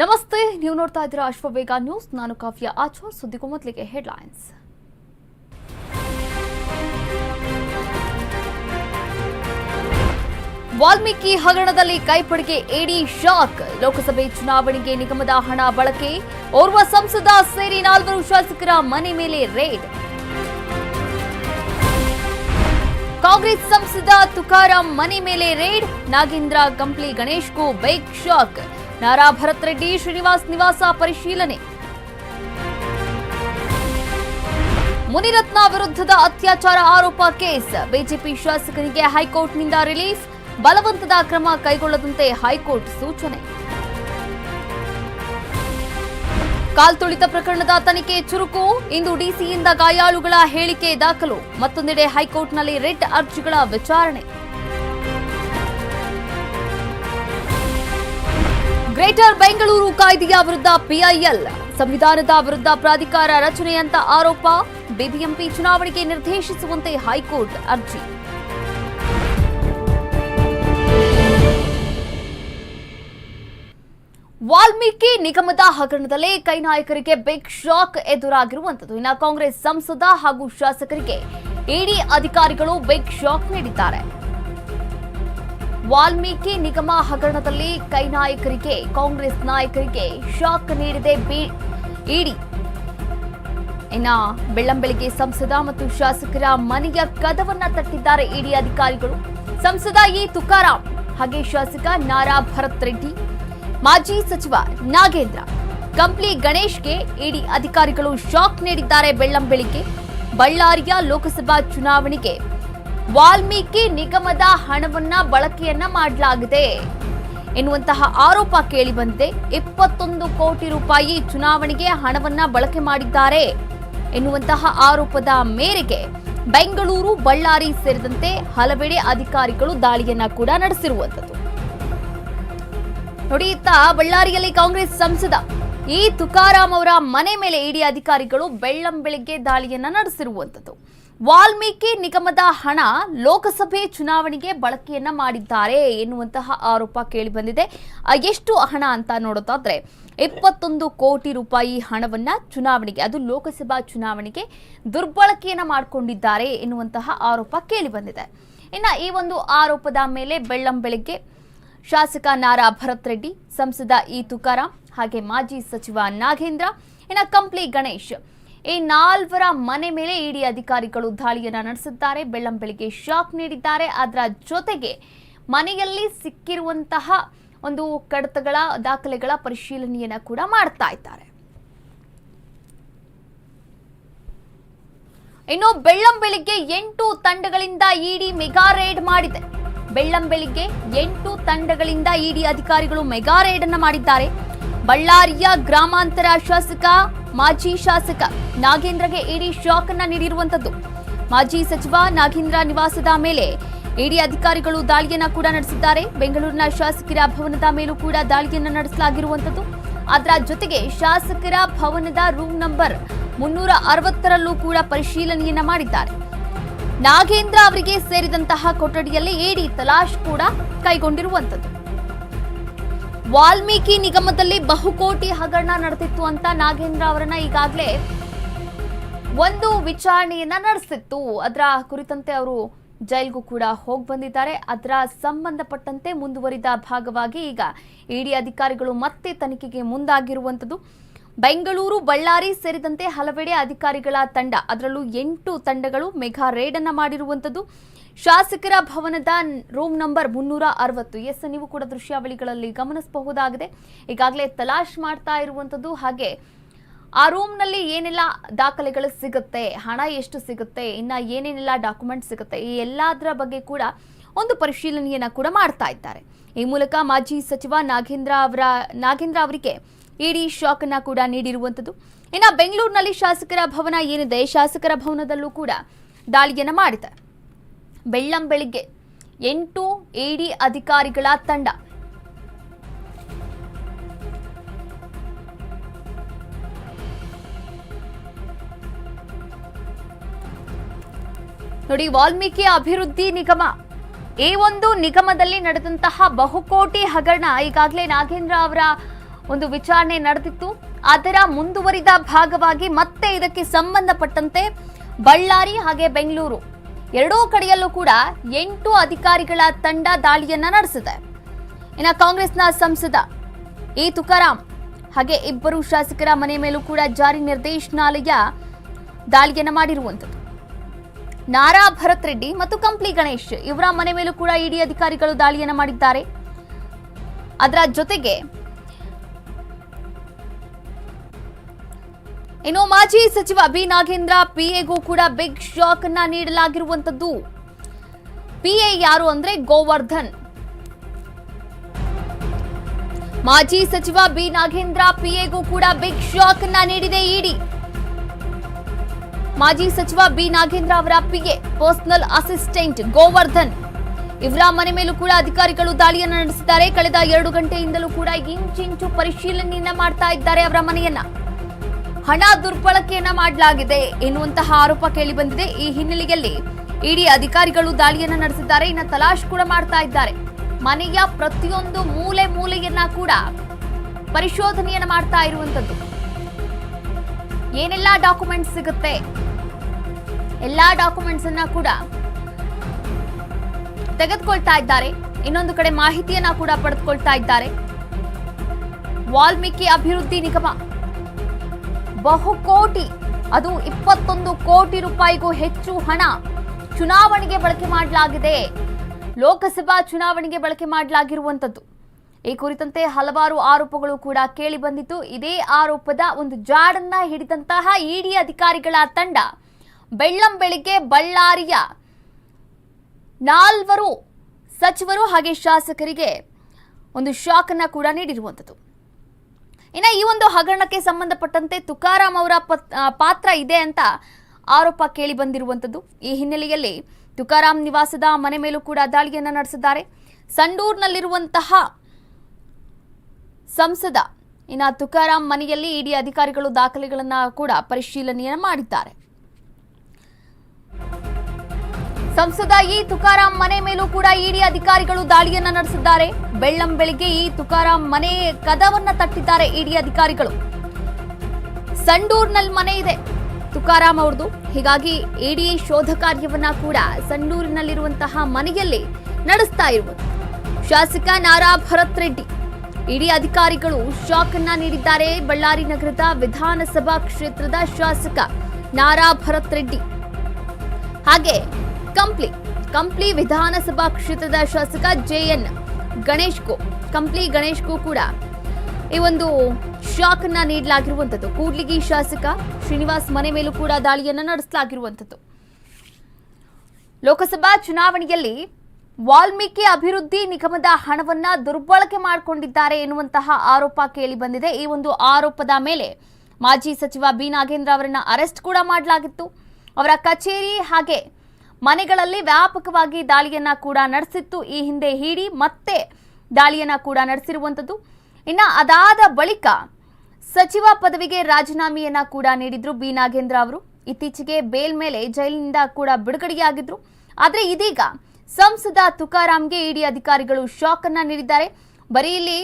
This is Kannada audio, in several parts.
ನಮಸ್ತೆ, ನೀವು ನೋಡ್ತಾ ಇದ್ದೀರಾ ಅಶ್ವವೇಗ ನ್ಯೂಸ್. ನಾನು ಕಾವ್ಯ ಆಚಾರ್, ಸುದ್ದಿಗೂ ಮೊದಲಿಗೆ ಹೆಡ್ಲೈನ್ಸ್. ವಾಲ್ಮೀಕಿ ಹಗರಣದಲ್ಲಿ ಕೈಪಡಿಗೆ ಎಡಿ ಶಾಕ್. ಲೋಕಸಭೆ ಚುನಾವಣೆಗೆ ನಿಗಮದ ಹಣ ಬಳಕೆ. ಓರ್ವ ಸಂಸದ ಸೇರಿ ನಾಲ್ವರು ಶಾಸಕರ ಮನೆ ಮೇಲೆ ರೇಡ್. ಕಾಂಗ್ರೆಸ್ ಸಂಸದ ತುಕಾರಾಂ ಮನೆ ಮೇಲೆ ರೇಡ್. ನಾಗೇಂದ್ರ ಕಂಪ್ಲಿ ಗಣೇಶ್ಗೂ ಬೈಕ್ ಶಾಕ್ ನಾರಾ ಭರತ್ ರೆಡ್ಡಿ, ಶ್ರೀನಿವಾಸ್ ನಿವಾಸ ಪರಿಶೀಲನೆ. ಮುನಿರತ್ನ ವಿರುದ್ಧದ ಅತ್ಯಾಚಾರ ಆರೋಪ ಕೇಸ್. ಬಿಜೆಪಿ ಶಾಸಕರಿಗೆ ಹೈಕೋರ್ಟ್ನಿಂದ ರಿಲೀಫ್. ಬಲವಂತದ ಕ್ರಮ ಕೈಗೊಳ್ಳದಂತೆ ಹೈಕೋರ್ಟ್ ಸೂಚನೆ. ಕಾಲ್ತುಳಿತ ಪ್ರಕರಣದ ತನಿಖೆ ಚುರುಕು. ಇಂದು ಡಿಸಿಯಿಂದ ಗಾಯಾಳುಗಳ ಹೇಳಿಕೆ ದಾಖಲು. ಮತ್ತೊಂದೆಡೆ ಹೈಕೋರ್ಟ್ನಲ್ಲಿ ರಿಟ್ ಅರ್ಜಿಗಳ ವಿಚಾರಣೆ. ಗ್ರೇಟರ್ ಬೆಂಗಳೂರು ಕಾಯ್ದೆಯ ವಿರುದ್ಧ ಪಿಐಎಲ್ ಸಂವಿಧಾನದ ವಿರುದ್ಧ ಪ್ರಾಧಿಕಾರ ರಚನೆಯಂತ ಆರೋಪ, ಬಿಬಿಎಂಪಿ ಚುನಾವಣೆಗೆ ನಿರ್ದೇಶಿಸುವಂತೆ ಹೈಕೋರ್ಟ್ ಅರ್ಜಿ. ವಾಲ್ಮೀಕಿ ನಿಗಮದ ಹಗರಣದಲ್ಲಿ ಕೈ ನಾಯಕರಿಗೆ ಬಿಗ್ ಶಾಕ್ ಎದುರಾಗಿರುವಂತದ್ದು ಇನ್ನು ಕಾಂಗ್ರೆಸ್ ಸಂಸದ ಹಾಗೂ ಶಾಸಕರಿಗೆ ಇಡಿ ಅಧಿಕಾರಿಗಳು ಬಿಗ್ ಶಾಕ್ ನೀಡಿದ್ದಾರೆ. ವಾಲ್ಮೀಕಿ ನಿಗಮ ಹಗರಣದಲ್ಲಿ ಕೈ ನಾಯಕರಿಗೆ, ಕಾಂಗ್ರೆಸ್ ನಾಯಕರಿಗೆ ಶಾಕ್ ನೀಡಿದೆ ಇಡಿ. ಇನ್ನ ಬೆಳ್ಳಂಬೆಳಿಗ್ಗೆ ಸಂಸದ ಮತ್ತು ಶಾಸಕರ ಮನೆಯ ಕದವನ್ನ ತಟ್ಟಿದ್ದಾರೆ ಇಡಿ ಅಧಿಕಾರಿಗಳು. ಸಂಸದ ಇ ತುಕಾರಾಂ ಹಾಗೆ ಶಾಸಕ ನಾರಾ ಭರತ್ ರೆಡ್ಡಿ, ಮಾಜಿ ಸಚಿವ ನಾಗೇಂದ್ರ. ಕಂಪ್ಲಿ ಗಣೇಶ್ಗೆ ಇಡಿ ಅಧಿಕಾರಿಗಳು ಶಾಕ್ ನೀಡಿದ್ದಾರೆ ಬೆಳ್ಳಂಬೆಳಿಗ್ಗೆ. ಬಳ್ಳಾರಿಯ ಲೋಕಸಭಾ ಚುನಾವಣೆಗೆ ವಾಲ್ಮೀಕಿ ನಿಗಮದ ಹಣವನ್ನ ಬಳಕೆಯನ್ನ ಮಾಡಲಾಗಿದೆ. ಎನ್ನುವಂತಹ ಆರೋಪ ಕೇಳಿ ಬಂದಿದೆ ಇಪ್ಪತ್ತೊಂದು ಕೋಟಿ ರೂಪಾಯಿ ಚುನಾವಣೆಗೆ ಹಣವನ್ನ ಬಳಕೆ ಮಾಡಿದ್ದಾರೆ. ಎನ್ನುವಂತಹ ಆರೋಪದ ಮೇರೆಗೆ ಬೆಂಗಳೂರು, ಬಳ್ಳಾರಿ ಸೇರಿದಂತೆ ಹಲವೆಡೆ ಅಧಿಕಾರಿಗಳು ದಾಳಿಯನ್ನ ಕೂಡ ನಡೆಸಿರುವಂತದ್ದು ನೋಡಿ, ಇತ್ತ ಬಳ್ಳಾರಿಯಲ್ಲಿ ಕಾಂಗ್ರೆಸ್ ಸಂಸದ ಈ ತುಕಾರಾಮ್ ಅವರ ಮನೆ ಮೇಲೆ ಇಡಿ ಅಧಿಕಾರಿಗಳು ಬೆಳ್ಳಂ ಬೆಳಿಗ್ಗೆ ದಾಳಿಯನ್ನ ನಡೆಸಿರುವಂತದ್ದು ವಾಲ್ಮೀಕಿ ನಿಗಮದ ಹಣ ಲೋಕಸಭೆ ಚುನಾವಣೆಗೆ ಬಳಕೆಯನ್ನ ಮಾಡಿದ್ದಾರೆ ಎನ್ನುವಂತಹ ಆರೋಪ ಕೇಳಿ ಬಂದಿದೆ ಎಷ್ಟು ಹಣ ಅಂತ ನೋಡೋದಾದ್ರೆ ಇಪ್ಪತ್ತೊಂದು ಕೋಟಿ ರೂಪಾಯಿ ಹಣವನ್ನ ಚುನಾವಣೆಗೆ, ಅದು ಲೋಕಸಭಾ ಚುನಾವಣೆಗೆ ದುರ್ಬಳಕೆಯನ್ನ ಮಾಡಿಕೊಂಡಿದ್ದಾರೆ ಎನ್ನುವಂತಹ ಆರೋಪ ಕೇಳಿ ಬಂದಿದೆ ಇನ್ನ ಈ ಒಂದು ಆರೋಪದ ಮೇಲೆ ಬೆಳ್ಳಂ ಬೆಳಗ್ಗೆ ಶಾಸಕ ನಾರಾ ಭರತ್ ರೆಡ್ಡಿ, ಸಂಸದ ಇ ತುಕಾರಾಂ ಹಾಗೆ ಮಾಜಿ ಸಚಿವ ನಾಗೇಂದ್ರ, ಇನ್ನ ಕಂಪ್ಲಿ ಗಣೇಶ್ ಈ ನಾಲ್ವರ ಮನೆ ಮೇಲೆ ಇಡಿ ಅಧಿಕಾರಿಗಳು ದಾಳಿಯನ್ನ ನಡೆಸಿದ್ದಾರೆ. ಬೆಳ್ಳಂಬೆಳಿಗ್ಗೆ ಶಾಕ್ ನೀಡಿದ್ದಾರೆ. ಅದರ ಜೊತೆಗೆ ಮನೆಯಲ್ಲಿ ಸಿಕ್ಕಿರುವಂತಹ ಒಂದು ಕಡತಗಳ ದಾಖಲೆಗಳ ಪರಿಶೀಲನೆಯನ್ನ ಕೂಡ ಮಾಡ್ತಾ ಇದ್ದಾರೆ. ಇನ್ನು ಬೆಳ್ಳಂಬೆಳಿಗ್ಗೆ ಎಂಟು ತಂಡಗಳಿಂದ ಇಡಿ ಮೆಗಾ ರೇಡ್ ಮಾಡಿದೆ. ಬೆಳ್ಳಂಬೆಳಿಗ್ಗೆ ಎಂಟು ತಂಡಗಳಿಂದ ಇಡಿ ಅಧಿಕಾರಿಗಳು ಮೆಗಾ ರೇಡ್ ಅನ್ನ ಮಾಡಿದ್ದಾರೆ. ಬಳ್ಳಾರಿಯ ಗ್ರಾಮಾಂತರ ಶಾಸಕ, ಮಾಜಿ ಶಾಸಕ ನಾಗೇಂದ್ರಗೆ ಇಡಿ ಶಾಕ್ ಅನ್ನ ನೀಡಿರುವಂತದ್ದು. ಮಾಜಿ ಸಚಿವ ನಾಗೇಂದ್ರ ನಿವಾಸದ ಮೇಲೆ ಇಡಿ ಅಧಿಕಾರಿಗಳು ದಾಳಿಯನ್ನ ಕೂಡ ನಡೆಸಿದ್ದಾರೆ. ಬೆಂಗಳೂರಿನ ಶಾಸಕರ ಭವನದ ಮೇಲೂ ಕೂಡ ದಾಳಿಯನ್ನ ನಡೆಸಲಾಗಿರುವಂತದ್ದು. ಅದರ ಜೊತೆಗೆ ಶಾಸಕರ ಭವನದ ರೂಮ್ ನಂಬರ್ ಮುನ್ನೂರ ಅರವತ್ತರಲ್ಲೂ ಕೂಡ ಪರಿಶೀಲನೆಯನ್ನ ಮಾಡಿದ್ದಾರೆ. ನಾಗೇಂದ್ರ ಅವರಿಗೆ ಸೇರಿದಂತಹ ಕೊಠಡಿಯಲ್ಲಿ ಇಡಿ ತಲಾಶ್ ಕೂಡ ಕೈಗೊಂಡಿರುವಂತದ್ದು. ವಾಲ್ಮೀಕಿ ನಿಗಮದಲ್ಲಿ ಬಹುಕೋಟಿ ಹಗರಣ ನಡೆದಿತ್ತು ಅಂತ ನಾಗೇಂದ್ರ ಅವರನ್ನ ಈಗಾಗಲೇ ಒಂದು ವಿಚಾರಣೆಯನ್ನ ನಡೆಸಿತ್ತು. ಅದರ ಕುರಿತಂತೆ ಅವರು ಜೈಲ್ಗೂ ಕೂಡ ಹೋಗಿ ಬಂದಿದ್ದಾರೆ. ಅದರ ಸಂಬಂಧಪಟ್ಟಂತೆ ಮುಂದುವರಿದ ಭಾಗವಾಗಿ ಈಗ ಇಡಿ ಅಧಿಕಾರಿಗಳು ಮತ್ತೆ ತನಿಖೆಗೆ ಮುಂದಾಗಿರುವಂಥದ್ದು. ಬೆಂಗಳೂರು, ಬಳ್ಳಾರಿ ಸೇರಿದಂತೆ ಹಲವೆಡೆ ಅಧಿಕಾರಿಗಳ ತಂಡ. ಅದರಲ್ಲೂ ಎಂಟು ತಂಡಗಳು ಮೆಗಾ ರೇಡ್ ಅನ್ನ ಮಾಡಿರುವಂಥದ್ದು. ಶಾಸಕರ ಭವನದ ರೂಮ್ ನಂಬರ್ ಮುನ್ನೂರ ಅರವತ್ತು. ಎಸ್, ನೀವು ಕೂಡ ದೃಶ್ಯಾವಳಿಗಳಲ್ಲಿ ಗಮನಿಸಬಹುದಾಗಿದೆ. ಈಗಾಗಲೇ ತಲಾಶ್ ಮಾಡ್ತಾ ಇರುವಂಥದ್ದು ಹಾಗೆ ಆ ರೂಮ್ನಲ್ಲಿ ಏನೆಲ್ಲ ದಾಖಲೆಗಳು ಸಿಗುತ್ತೆ, ಹಣ ಎಷ್ಟು ಸಿಗುತ್ತೆ, ಇನ್ನ ಏನೇನೆಲ್ಲ ಡಾಕ್ಯುಮೆಂಟ್ ಸಿಗುತ್ತೆ, ಈ ಎಲ್ಲದರ ಬಗ್ಗೆ ಕೂಡ ಒಂದು ಪರಿಶೀಲನೆಯನ್ನ ಕೂಡ ಮಾಡ್ತಾ ಇದ್ದಾರೆ. ಈ ಮೂಲಕ ಮಾಜಿ ಸಚಿವ ನಾಗೇಂದ್ರ ಅವರ, ನಾಗೇಂದ್ರ ಅವರಿಗೆ ಇಡಿ ಶಾಕ್ ಅನ್ನ ಕೂಡ ನೀಡಿರುವಂತದ್ದು. ಇನ್ನ ಬೆಂಗಳೂರಿನಲ್ಲಿ ಶಾಸಕರ ಭವನ ಏನಿದೆ? ಶಾಸಕರ ಭವನದಲ್ಲೂ ಕೂಡ ದಾಳಿಯನ್ನ ಮಾಡಿದೆ ಬೆಳ್ಳಂ ಬೆಳಿಗ್ಗೆ ಎಂಟು ಎಡಿ ಅಧಿಕಾರಿಗಳ ತಂಡ. ನೋಡಿ, ವಾಲ್ಮೀಕಿ ಅಭಿವೃದ್ಧಿ ನಿಗಮ. ಈ ಒಂದು ನಿಗಮದಲ್ಲಿ ನಡೆದಂತಹ ಬಹುಕೋಟಿ ಹಗರಣ ಈಗಾಗಲೇ ನಾಗೇಂದ್ರ ಅವರ ಒಂದು ವಿಚಾರಣೆ ನಡೆದಿತ್ತು. ಅದರ ಮುಂದುವರಿದ ಭಾಗವಾಗಿ ಮತ್ತೆ ಇದಕ್ಕೆ ಸಂಬಂಧಪಟ್ಟಂತೆ ಬಳ್ಳಾರಿ ಹಾಗೆ ಬೆಂಗಳೂರು. ಎರಡೂ ಕಡೆಯಲ್ಲೂ ಕೂಡ ಎಂಟು ಅಧಿಕಾರಿಗಳ ತಂಡ ದಾಳಿಯನ್ನ ನಡೆಸಿದೆ. ಇನ್ನು ಕಾಂಗ್ರೆಸ್ನ ಸಂಸದ ಎ ತುಕಾರಾಮ್ ಹಾಗೆ ಇಬ್ಬರು ಶಾಸಕರ ಮನೆ ಮೇಲೂ ಕೂಡ ಜಾರಿ ನಿರ್ದೇಶನಾಲಯ ದಾಳಿಯನ್ನ ಮಾಡಿರುವಂಥದ್ದು. ನಾರಾ ಭರತ್ ರೆಡ್ಡಿ ಮತ್ತು ಕಂಪ್ಲಿ ಗಣೇಶ್ ಇವರ ಮನೆ ಮೇಲೂ ಕೂಡ ಇಡಿ ಅಧಿಕಾರಿಗಳು ದಾಳಿಯನ್ನ ಮಾಡಿದ್ದಾರೆ. ಅದರ ಜೊತೆಗೆ ಇನ್ನು ಮಾಜಿ ಸಚಿವ ಬಿ ನಾಗೇಂದ್ರ ಪಿಎಗೂ ಕೂಡ ಬಿಗ್ ಶಾಕ್ ಅನ್ನ ನೀಡಲಾಗಿರುವಂತದ್ದು. ಪಿಎ ಯಾರು ಅಂದ್ರೆ ಗೋವರ್ಧನ್. ಮಾಜಿ ಸಚಿವ ಬಿ ನಾಗೇಂದ್ರ ಪಿಎಗೂ ಕೂಡ ಬಿಗ್ ಶಾಕ್ ಅನ್ನ ನೀಡಿದೆ ಇಡಿ. ಮಾಜಿ ಸಚಿವ ಬಿ ನಾಗೇಂದ್ರ ಅವರ ಪಿಎ ಪರ್ಸನಲ್ ಅಸಿಸ್ಟೆಂಟ್ ಗೋವರ್ಧನ್. ಇವರ ಮನೆ ಮೇಲೂ ಕೂಡ ಅಧಿಕಾರಿಗಳು ದಾಳಿಯನ್ನು ನಡೆಸಿದ್ದಾರೆ. ಕಳೆದ ಎರಡು ಗಂಟೆಯಿಂದಲೂ ಕೂಡ ಇಂಚಿಂಚು ಪರಿಶೀಲನೆಯನ್ನ ಮಾಡ್ತಾ ಇದ್ದಾರೆ ಅವರ ಮನೆಯನ್ನ. ಹಣ ದುರ್ಬಳಕೆಯನ್ನ ಮಾಡಲಾಗಿದೆ ಎನ್ನುವಂತಹ ಆರೋಪ ಕೇಳಿ ಬಂದಿದೆ ಈ ಹಿನ್ನೆಲೆಯಲ್ಲಿ ಇಡಿ ಅಧಿಕಾರಿಗಳು ದಾಳಿಯನ್ನ ನಡೆಸಿದ್ದಾರೆ, ಇನ್ನು ತಲಾಶ್ ಕೂಡ ಮಾಡ್ತಾ ಇದ್ದಾರೆ. ಮನೆಯ ಪ್ರತಿಯೊಂದು ಮೂಲೆ ಮೂಲೆಯನ್ನ ಕೂಡ ಪರಿಶೋಧನೆಯನ್ನ ಮಾಡ್ತಾ ಇರುವಂತದ್ದು. ಏನೆಲ್ಲ ಡಾಕ್ಯುಮೆಂಟ್ ಸಿಗುತ್ತೆ? ಎಲ್ಲಾ ಡಾಕ್ಯುಮೆಂಟ್ಸ್ ಅನ್ನ ಕೂಡ ತೆಗೆದುಕೊಳ್ತಾ ಇದ್ದಾರೆ. ಇನ್ನೊಂದು ಕಡೆ ಮಾಹಿತಿಯನ್ನ ಕೂಡ ಪಡೆದುಕೊಳ್ತಾ ಇದ್ದಾರೆ. ವಾಲ್ಮೀಕಿ ಅಭಿವೃದ್ಧಿ ನಿಗಮ. ಬಹುಕೋಟಿ ಅದು ಇಪ್ಪತ್ತೊಂದು ಕೋಟಿ ರೂಪಾಯಿಗೂ ಹೆಚ್ಚು ಹಣ ಚುನಾವಣೆಗೆ ಬಳಕೆ ಮಾಡಲಾಗಿದೆ. ಲೋಕಸಭಾ ಚುನಾವಣೆಗೆ ಬಳಕೆ ಮಾಡಲಾಗಿರುವಂತದ್ದು ಈ ಕುರಿತಂತೆ ಹಲವಾರು ಆರೋಪಗಳು ಕೂಡ ಕೇಳಿ ಬಂದಿತ್ತು. ಇದೇ ಆರೋಪದ ಒಂದು ಜಾಡನ್ನ ಹಿಡಿದಂತಹ ಇಡಿ ಅಧಿಕಾರಿಗಳ ತಂಡ ಬೆಳ್ಳಂ ಬೆಳಿಗ್ಗೆ ಬಳ್ಳಾರಿಯ ನಾಲ್ವರು ಸಚಿವರು ಹಾಗೆ ಶಾಸಕರಿಗೆ ಒಂದು ಶಾಕ್ ಅನ್ನ ಕೂಡ ನೀಡಿರುವಂಥದ್ದು. ಇನ್ನ ಈ ಒಂದು ಹಗರಣಕ್ಕೆ ಸಂಬಂಧಪಟ್ಟಂತೆ ತುಕಾರಾಂ ಅವರ ಪತ್- ಪಾತ್ರ ಇದೆ ಅಂತ ಆರೋಪ ಕೇಳಿ ಬಂದಿರುವಂಥದ್ದು. ಈ ಹಿನ್ನೆಲೆಯಲ್ಲಿ ತುಕಾರಾಂ ನಿವಾಸದ ಮನೆ ಮೇಲೂ ಕೂಡ ದಾಳಿಯನ್ನು ನಡೆಸಿದ್ದಾರೆ. ಸಂಡೂರ್ನಲ್ಲಿರುವಂತಹ ಸಂಸದ, ಇನ್ನ ತುಕಾರಾಂ ಮನೆಯಲ್ಲಿ ಇಡಿ ಅಧಿಕಾರಿಗಳು ದಾಖಲೆಗಳನ್ನು ಕೂಡ ಪರಿಶೀಲನೆಯನ್ನು ಮಾಡಿದ್ದಾರೆ. ಸಂಸದ ಇ ತುಕಾರಾಂ ಮನೆ ಮೇಲೂ ಕೂಡ ಇಡಿ ಅಧಿಕಾರಿಗಳು ದಾಳಿಯನ್ನ ನಡೆಸಿದ್ದಾರೆ. ಬೆಳ್ಳಂ ಬೆಳಿಗ್ಗೆ ಈ ತುಕಾರಾಂ ಮನೆ ಕದವನ್ನ ತಟ್ಟಿದ್ದಾರೆ ಇಡಿ ಅಧಿಕಾರಿಗಳು. ಸಂಡೂರ್ನಲ್ಲಿ ಮನೆ ಇದೆ ತುಕಾರಾಂ ಅವ್ರದ್ದು ಹೀಗಾಗಿ ಇಡಿ ಶೋಧ ಕಾರ್ಯವನ್ನ ಕೂಡ ಸಂಡೂರಿನಲ್ಲಿರುವಂತಹ ಮನೆಯಲ್ಲಿ ನಡೆಸ್ತಾ ಇರುವುದು. ಶಾಸಕ ನಾರಾ ಭರತ್ ರೆಡ್ಡಿ, ಇಡಿ ಅಧಿಕಾರಿಗಳು ಶಾಕ್ ಅನ್ನ ನೀಡಿದ್ದಾರೆ. ಬಳ್ಳಾರಿ ನಗರದ ವಿಧಾನಸಭಾ ಕ್ಷೇತ್ರದ ಶಾಸಕ ನಾರಾ ಭರತ್ ರೆಡ್ಡಿ. ಹಾಗೆ ಕಂಪ್ಲಿ ಕಂಪ್ಲಿ ವಿಧಾನಸಭಾ ಕ್ಷೇತ್ರದ ಶಾಸಕ ಜೆ ಎನ್ ಗಣೇಶ್ಗೂ, ಕಂಪ್ಲಿ ಗಣೇಶ್ಗೂ ಕೂಡ ಈ ಒಂದು ಶಾಕ್ ಅನ್ನ ನೀಡಲಾಗಿರುವಂತದ್ದು ಕೂಡ್ಲಿಗಿ ಶಾಸಕ ಶ್ರೀನಿವಾಸ್ ಮನೆ ಮೇಲೂ ಕೂಡ ದಾಳಿಯನ್ನ ನಡೆಸಲಾಗಿರುವಂತದ್ದು ಲೋಕಸಭಾ ಚುನಾವಣೆಯಲ್ಲಿ ವಾಲ್ಮೀಕಿ ಅಭಿವೃದ್ಧಿ ನಿಗಮದ ಹಣವನ್ನ ದುರ್ಬಳಕೆ ಮಾಡಿಕೊಂಡಿದ್ದಾರೆ ಎನ್ನುವಂತಹ ಆರೋಪ ಕೇಳಿ ಬಂದಿದೆ. ಈ ಒಂದು ಆರೋಪದ ಮೇಲೆ ಮಾಜಿ ಸಚಿವ ಬಿ ನಾಗೇಂದ್ರ ಅವರನ್ನ ಅರೆಸ್ಟ್ ಕೂಡ ಮಾಡಲಾಗಿತ್ತು. ಅವರ ಕಚೇರಿ ಹಾಗೆ ಮನೆಗಳಲ್ಲಿ ವ್ಯಾಪಕವಾಗಿ ದಾಳಿಯನ್ನ ಕೂಡ ನಡೆಸಿತ್ತು. ಈ ಹಿಂದೆ ಹೀಡಿ ಮತ್ತೆ ದಾಳಿಯನ್ನ ಕೂಡ ನಡೆಸಿರುವಂಥದ್ದು ಇನ್ನ ಅದಾದ ಬಳಿಕ ಸಚಿವ ಪದವಿಗೆ ರಾಜೀನಾಮೆಯನ್ನ ಕೂಡ ನೀಡಿದ್ರು ಬಿ. ನಾಗೇಂದ್ರ ಅವರು. ಇತ್ತೀಚೆಗೆ ಬೇಲ್ ಮೇಲೆ ಜೈಲಿನಿಂದ ಕೂಡ ಬಿಡುಗಡೆಯಾಗಿದ್ರು. ಆದರೆ ಇದೀಗ ಸಂಸದ ತುಕಾರಾಂಗೆ ಇಡಿ ಅಧಿಕಾರಿಗಳು ಶಾಕ್ ಅನ್ನ ನೀಡಿದ್ದಾರೆ. ಬರೀ ಇಲ್ಲಿ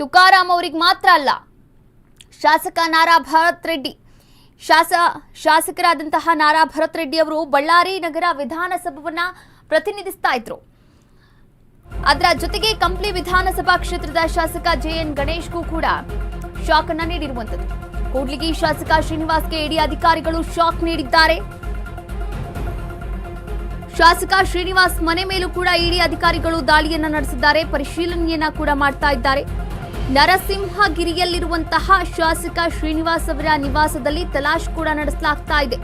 ತುಕಾರಾಂ ಅವರಿಗೆ ಮಾತ್ರ ಅಲ್ಲ, ಶಾಸಕ ನಾರಾ ಭರತ್ ರೆಡ್ಡಿ ಶಾಸ, ಶಾಸಕರಾದಂತಹ ನಾರಾ ಭರತ್ ರೆಡ್ಡಿ ಅವರು ಬಳ್ಳಾರಿ ನಗರ ವಿಧಾನಸಭವನ್ನ ಪ್ರತಿನಿಧಿಸ್ತಾ ಇದ್ರು. ಅದರ ಜೊತೆಗೆ ಕಂಪ್ಲಿ ವಿಧಾನಸಭಾ ಕ್ಷೇತ್ರದ ಶಾಸಕ ಜೆಎನ್ ಗಣೇಶ್ಗೂ ಕೂಡ ಶಾಕ್ ಅನ್ನ ನೀಡಿರುವಂತದ್ದು ಕೂಡ್ಲಿಗಿ ಶಾಸಕ ಶ್ರೀನಿವಾಸ್ಗೆ ಇಡಿ ಅಧಿಕಾರಿಗಳು ಶಾಕ್ ನೀಡಿದ್ದಾರೆ. ಶಾಸಕ ಶ್ರೀನಿವಾಸ್ ಮನೆ ಮೇಲೂ ಕೂಡ ಇಡಿ ಅಧಿಕಾರಿಗಳು ದಾಳಿಯನ್ನ ನಡೆಸಿದ್ದಾರೆ, ಪರಿಶೀಲನೆಯನ್ನ ಕೂಡ ಮಾಡ್ತಾ ಇದ್ದಾರೆ. ನರಸಿಂಹಗಿರಿಯಲ್ಲಿರುವಂತಹ ಶಾಸಕ ಶ್ರೀನಿವಾಸ್ ಅವರ ನಿವಾಸದಲ್ಲಿ ತಲಾಶ್ ಕೂಡ ನಡೆಸಲಾಗ್ತಾ ಇದೆ.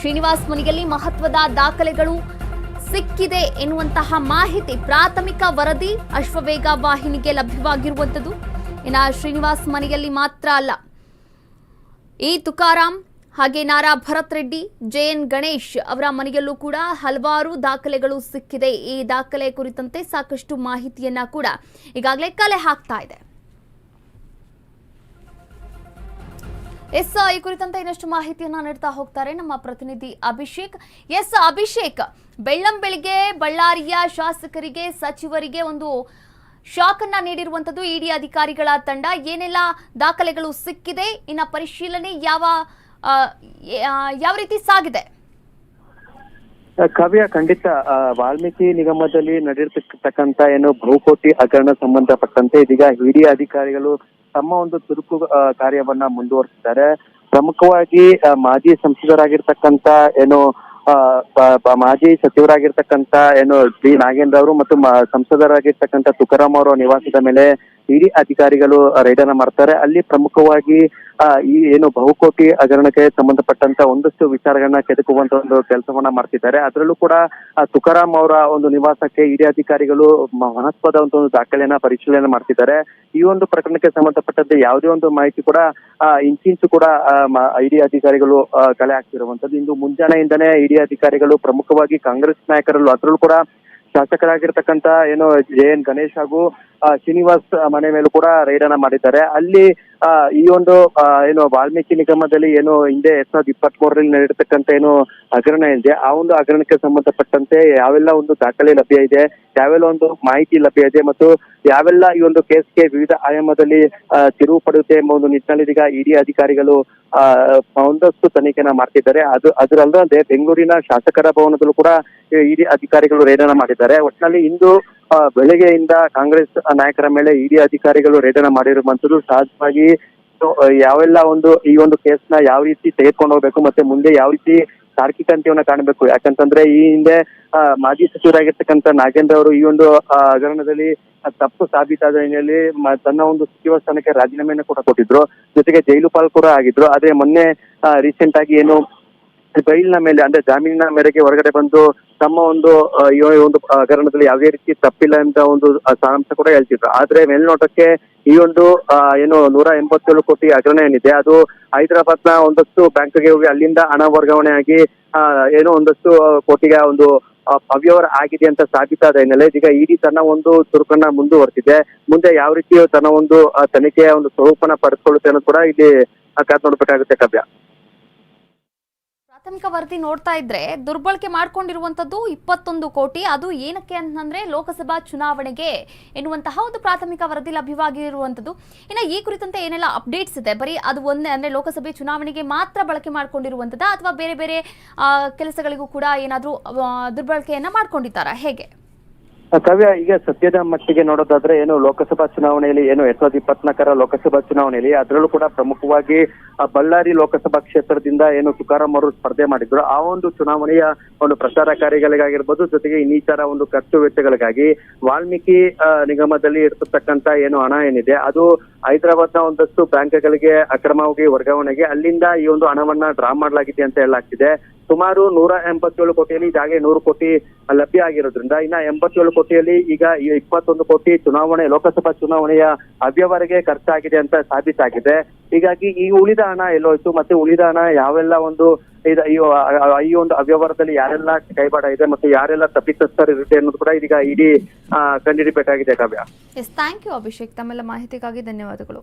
ಶ್ರೀನಿವಾಸ್ ಮನೆಯಲ್ಲಿ ಮಹತ್ವದ ದಾಖಲೆಗಳು ಸಿಕ್ಕಿದೆ ಎನ್ನುವಂತಹ ಮಾಹಿತಿ ಪ್ರಾಥಮಿಕ ವರದಿ ಅಶ್ವವೇಗ ವಾಹಿನಿಗೆ ಲಭ್ಯವಾಗಿರುವಂತದ್ದು ಇನ್ನು ಶ್ರೀನಿವಾಸ್ ಮನೆಯಲ್ಲಿ ಮಾತ್ರ ಅಲ್ಲ. ಈ ತುಕಾರಾಂ ಹಾಗೆ ನಾರಾ ಭರತ್ ರೆಡ್ಡಿ, ಜೆಎನ್ ಗಣೇಶ್ ಅವರ ಮನೆಯಲ್ಲೂ ಕೂಡ ಹಲವಾರು ದಾಖಲೆಗಳು ಸಿಕ್ಕಿದೆ. ಈ ದಾಖಲೆ ಕುರಿತಂತೆ ಸಾಕಷ್ಟು ಮಾಹಿತಿಯನ್ನ ಕೂಡ ಈಗಾಗಲೇ ಕಲೆ ಹಾಕ್ತಾ ಇದೆ. ಎಸ್ ಈ ಕುರಿತಂತೆ ಇನ್ನಷ್ಟು ಮಾಹಿತಿಯನ್ನ ನೀಡ್ತಾ ಹೋಗ್ತಾರೆ ನಮ್ಮ ಪ್ರತಿನಿಧಿ ಅಭಿಷೇಕ್. ಎಸ್ ಅಭಿಷೇಕ್ ಬೆಳ್ಳಂ ಬೆಳಿಗ್ಗೆ ಬಳ್ಳಾರಿಯ ಶಾಸಕರಿಗೆ, ಸಚಿವರಿಗೆ ಒಂದು ಶಾಕ್ ಅನ್ನ ನೀಡಿರುವಂತದ್ದು ಇಡಿ ಅಧಿಕಾರಿಗಳ ತಂಡ. ಏನೆಲ್ಲ ದಾಖಲೆಗಳು ಸಿಕ್ಕಿದೆ, ಇನ್ನ ಪರಿಶೀಲನೆ ಯಾವ ಯಾವ ರೀತಿ ಸಾಗಿದೆ? ಕಾವ್ಯ, ಖಂಡಿತ ವಾಲ್ಮೀಕಿ ನಿಗಮದಲ್ಲಿ ನಡೆಯತಕ್ಕಂತ ಏನು ಬಹುಕೋಟಿ ಹಗರಣ ಸಂಬಂಧಪಟ್ಟಂತೆ ಇದೀಗ ಹಿರಿಯ ಅಧಿಕಾರಿಗಳು ತಮ್ಮ ಒಂದು ಚುರುಕು ಕಾರ್ಯವನ್ನ ಮುಂದುವರಿಸಿದ್ದಾರೆ. ಪ್ರಮುಖವಾಗಿ ಮಾಜಿ ಸಂಸದರಾಗಿರ್ತಕ್ಕಂತ ಏನು ಮಾಜಿ ಸಚಿವರಾಗಿರ್ತಕ್ಕಂತ ಏನು ಡಿ. ನಾಗೇಂದ್ರ ಅವರು ಮತ್ತು ಸಂಸದರಾಗಿರ್ತಕ್ಕಂತ ತುಕಾರಾಮ್ ಅವರ ನಿವಾಸದ ಮೇಲೆ ಇಡಿ ಅಧಿಕಾರಿಗಳು ರೈಡ್ ಅನ್ನ ಮಾಡ್ತಾರೆ. ಅಲ್ಲಿ ಪ್ರಮುಖವಾಗಿ ಈ ಏನು ಬಹುಕೋಟಿ ಹಗರಣಕ್ಕೆ ಸಂಬಂಧಪಟ್ಟಂತ ಒಂದಷ್ಟು ವಿಚಾರಗಳನ್ನ ಕೆದಕುವಂತ ಒಂದು ಕೆಲಸವನ್ನ ಮಾಡ್ತಿದ್ದಾರೆ. ಅದರಲ್ಲೂ ಕೂಡ ತುಕಾರಾಮ್ ಅವರ ಒಂದು ನಿವಾಸಕ್ಕೆ ಇಡಿ ಅಧಿಕಾರಿಗಳು ಮಹತ್ವದ ಒಂದು ದಾಖಲೆಯನ್ನ, ಪರಿಶೀಲನೆ ಮಾಡ್ತಿದ್ದಾರೆ. ಈ ಒಂದು ಪ್ರಕರಣಕ್ಕೆ ಸಂಬಂಧಪಟ್ಟಂತೆ ಯಾವುದೇ ಒಂದು ಮಾಹಿತಿ ಕೂಡ ಇಂಚಿಂಚು ಕೂಡ ಇಡಿ ಅಧಿಕಾರಿಗಳು ಕಲೆ ಹಾಕ್ತಿರುವಂತದ್ದು. ಇಂದು ಮುಂಜಾನೆಯಿಂದನೇ ಇಡಿ ಅಧಿಕಾರಿಗಳು ಪ್ರಮುಖವಾಗಿ ಕಾಂಗ್ರೆಸ್ ನಾಯಕರಲ್ಲೂ ಅದರಲ್ಲೂ ಕೂಡ ಶಾಸಕರಾಗಿರ್ತಕ್ಕಂತ ಏನು ಜೆ ಎನ್ ಗಣೇಶ್ ಹಾಗೂ ಶ್ರೀನಿವಾಸ್ ಮನೆ ಮೇಲೂ ಕೂಡ ರೈಡ್ ಅನ್ನ ಮಾಡಿದ್ದಾರೆ. ಅಲ್ಲಿ ಈ ಒಂದು ಏನು ವಾಲ್ಮೀಕಿ ನಿಗಮದಲ್ಲಿ ಏನು ಹಿಂದೆ ಎರಡ್ ಸಾವಿರದ ಇಪ್ಪತ್ತ್ ಮೂರರಲ್ಲಿ ನಡೆಯತಕ್ಕಂತ ಏನು ಹಗರಣ ಇದೆ, ಆ ಒಂದು ಹಗರಣಕ್ಕೆ ಸಂಬಂಧಪಟ್ಟಂತೆ ಯಾವೆಲ್ಲ ಒಂದು ದಾಖಲೆ ಲಭ್ಯ ಇದೆ, ಯಾವೆಲ್ಲ ಒಂದು ಮಾಹಿತಿ ಲಭ್ಯ ಇದೆ ಮತ್ತು ಯಾವೆಲ್ಲ ಈ ಒಂದು ಕೇಸ್ಗೆ ವಿವಿಧ ಆಯಾಮದಲ್ಲಿ ತಿರುವು ಪಡೆಯುತ್ತೆ ಎಂಬ ಒಂದು ನಿಟ್ಟಿನಲ್ಲಿ ಈಗ ಇಡಿ ಅಧಿಕಾರಿಗಳು ಒಂದಷ್ಟು ತನಿಖೆನ ಮಾಡ್ತಿದ್ದಾರೆ. ಅದು, ಅದರಲ್ಲದೆ ಬೆಂಗಳೂರಿನ ಶಾಸಕರ ಭವನದಲ್ಲೂ ಕೂಡ ಇಡಿ ಅಧಿಕಾರಿಗಳು ರೇಡನ ಮಾಡಿದ್ದಾರೆ. ಒಟ್ಟಿನಲ್ಲಿ ಇಂದು ಬೆಳಗ್ಗೆಯಿಂದ ಕಾಂಗ್ರೆಸ್ ನಾಯಕರ ಮೇಲೆ ಇಡಿ ಅಧಿಕಾರಿಗಳು ರೇಡನ ಮಾಡಿರುವಂತದ್ದು ಸಹಜವಾಗಿ ಯಾವೆಲ್ಲ ಒಂದು, ಈ ಒಂದು ಕೇಸ್ನ ಯಾವ ರೀತಿ ತೆಗೆದುಕೊಂಡು ಹೋಗ್ಬೇಕು ಮತ್ತೆ ಮುಂದೆ ಯಾವ ರೀತಿ ತಾರ್ಕಿಕ ಅಂತ್ಯವನ್ನ ಕಾಣಬೇಕು? ಯಾಕಂತಂದ್ರೆ ಈ ಹಿಂದೆ ಮಾಜಿ ಸಚಿವರಾಗಿರ್ತಕ್ಕಂಥ ನಾಗೇಂದ್ರ ಅವರು ಈ ಒಂದು ಹಗರಣದಲ್ಲಿ ತಪ್ಪು ಸಾಬೀತಾದ ಹಿನ್ನೆಲೆಯಲ್ಲಿ ತನ್ನ ಒಂದು ಸಚಿವ ಸ್ಥಾನಕ್ಕೆ ರಾಜೀನಾಮೆಯನ್ನು ಕೂಡ ಕೊಟ್ಟಿದ್ರು. ಜೊತೆಗೆ ಜೈಲು ಪಾಲ್ ಕೂಡ ಆಗಿದ್ರು. ಆದ್ರೆ ಮೊನ್ನೆ ರೀಸೆಂಟ್ ಆಗಿ ಏನು, ಬೈಲ್ನ ಮೇಲೆ, ಅಂದ್ರೆ ಜಾಮೀನಿನ ಮೇರೆಗೆ ಹೊರಗಡೆ ಬಂದು ತಮ್ಮ ಒಂದು ಈ ಒಂದು ಹಗರಣದಲ್ಲಿ ಯಾವುದೇ ರೀತಿ ತಪ್ಪಿಲ್ಲ ಅಂತ ಒಂದು ಸಾರಾಂಶ ಕೂಡ ಹೇಳ್ತಿದ್ರು. ಆದ್ರೆ ಮೇಲ್ನೋಟಕ್ಕೆ ಈ ಒಂದು ಏನು ನೂರ ಎಂಬತ್ತೇಳು ಕೋಟಿ ಹಗರಣ ಏನಿದೆ, ಅದು ಹೈದರಾಬಾದ್ನ ಒಂದಷ್ಟು ಬ್ಯಾಂಕ್ಗೆ ಹೋಗಿ ಅಲ್ಲಿಂದ ಹಣ ವರ್ಗಾವಣೆ ಆಗಿ ಏನೋ ಒಂದಷ್ಟು ಕೋಟಿಗೆ ಒಂದು ಅವ್ಯವಹಾರ ಆಗಿದೆ ಅಂತ ಸಾಬೀತಾದ ಹಿನ್ನೆಲೆ ಈಗ ಇಡಿ ತನ್ನ ಒಂದು ಚುರುಕನ್ನ ಮುಂದುವರೆಸಿದೆ ಮುಂದೆ ಯಾವ ರೀತಿ ತನ್ನ ಒಂದು ತನಿಖೆಯ ಒಂದು ಸ್ವರೂಪನ ಪಡೆದುಕೊಳ್ಳುತ್ತೆ ಅನ್ನೋದು ಕೂಡ ಇಲ್ಲಿ ಕಾತ್ ಕಾದ್ ನೋಡ್ಬೇಕಾಗುತ್ತೆ ಕಾವ್ಯ. ಪ್ರಾಥಮಿಕ ವರದಿ ನೋಡ್ತಾ ಇದ್ರೆ ದುರ್ಬಳಕೆ ಮಾಡ್ಕೊಂಡಿರುವಂತದ್ದು ಇಪ್ಪತ್ತೊಂದು ಕೋಟಿ. ಅದು ಏನಕ್ಕೆ ಅಂತಂದ್ರೆ ಲೋಕಸಭಾ ಚುನಾವಣೆಗೆ ಎನ್ನುವಂತಹ ಒಂದು ಪ್ರಾಥಮಿಕ ವರದಿ ಲಭ್ಯವಾಗಿರುವಂತದ್ದು. ಇನ್ನು ಈ ಕುರಿತಂತೆ ಏನೆಲ್ಲ ಅಪ್ಡೇಟ್ಸ್ ಇದೆ? ಬರೀ ಅದು ಒಂದೇ ಅಂದ್ರೆ ಲೋಕಸಭೆ ಚುನಾವಣೆಗೆ ಮಾತ್ರ ಬಳಕೆ ಮಾಡ್ಕೊಂಡಿರುವಂತದ್ದ? ಅಥವಾ ಬೇರೆ ಬೇರೆ ಕೆಲಸಗಳಿಗೂ ಕೂಡ ಏನಾದರೂ ದುರ್ಬಳಕೆಯನ್ನ ಮಾಡ್ಕೊಂಡಿದ್ದಾರಾ ಹೇಗೆ? ಕಾವ್ಯ, ಈಗ ಸದ್ಯದ ಮಟ್ಟಿಗೆ ನೋಡೋದಾದ್ರೆ ಏನು ಲೋಕಸಭಾ ಚುನಾವಣೆಯಲ್ಲಿ ಏನು ಎರಡ್ ಸಾವಿರದ ಇಪ್ಪತ್ನಾಲ್ಕರ ಲೋಕಸಭಾ ಚುನಾವಣೆಯಲ್ಲಿ ಅದರಲ್ಲೂ ಕೂಡ ಪ್ರಮುಖವಾಗಿ ಬಳ್ಳಾರಿ ಲೋಕಸಭಾ ಕ್ಷೇತ್ರದಿಂದ ಏನು ತುಕಾರಾಮ್ ಅವರು ಸ್ಪರ್ಧೆ ಮಾಡಿದ್ರು. ಆ ಒಂದು ಚುನಾವಣೆಯ ಒಂದು ಪ್ರಚಾರ ಕಾರ್ಯಗಳಿಗಾಗಿರ್ಬೋದು, ಜೊತೆಗೆ ಇನ್ನಿತರ ಒಂದು ಖರ್ಚು ವೆಚ್ಚಗಳಿಗಾಗಿ ವಾಲ್ಮೀಕಿ ನಿಗಮದಲ್ಲಿ ಇರ್ತಕ್ಕಂತ ಏನು ಹಣ ಏನಿದೆ, ಅದು ಹೈದರಾಬಾದ್ನ ಒಂದಷ್ಟು ಬ್ಯಾಂಕ್ಗಳಿಗೆ ಅಕ್ರಮವಾಗಿ ವರ್ಗಾವಣೆಗೆ, ಅಲ್ಲಿಂದ ಈ ಒಂದು ಹಣವನ್ನ ಡ್ರಾ ಮಾಡಲಾಗಿದೆ ಅಂತ ಹೇಳಲಾಗ್ತಿದೆ. ಸುಮಾರು ನೂರ ಎಂಬತ್ತೇಳು ಕೋಟಿಯಲ್ಲಿ ಈಗಾಗಲೇ ನೂರು ಕೋಟಿ ಲಭ್ಯ ಆಗಿರೋದ್ರಿಂದ ಇನ್ನ ಎಂಬತ್ತೇಳು ಕೋಟಿಯಲ್ಲಿ ಈಗ ಇಪ್ಪತ್ತೊಂದು ಕೋಟಿ ಚುನಾವಣೆ, ಲೋಕಸಭಾ ಚುನಾವಣೆಯ ಅವ್ಯವರೆಗೆ ಖರ್ಚಾಗಿದೆ ಅಂತ ಸಾಬೀತಾಗಿದೆ. ಹೀಗಾಗಿ ಈ ಉಳಿದ ಹಣ ಎಲ್ಲೋಯ್ತು ಮತ್ತೆ ಉಳಿದ ಹಣ ಯಾವೆಲ್ಲ ಒಂದು ಈ ಒಂದು ಅವ್ಯವಹಾರದಲ್ಲಿ ಯಾರೆಲ್ಲ ಕೈವಾಡ ಇದೆ ಮತ್ತು ಯಾರೆಲ್ಲ ತಪ್ಪಿತಸ್ಥರು ಇರುತ್ತೆ ಅನ್ನೋದು ಕೂಡ ಇದೀಗ ಇಡೀ ಕಂಡುಹಿಡಿಬೇಕಾಗಿದೆ ಕಾವ್ಯ. Thank you Abhishek. ತಮ್ಮೆಲ್ಲ ಮಾಹಿತಿಗಾಗಿ ಧನ್ಯವಾದಗಳು.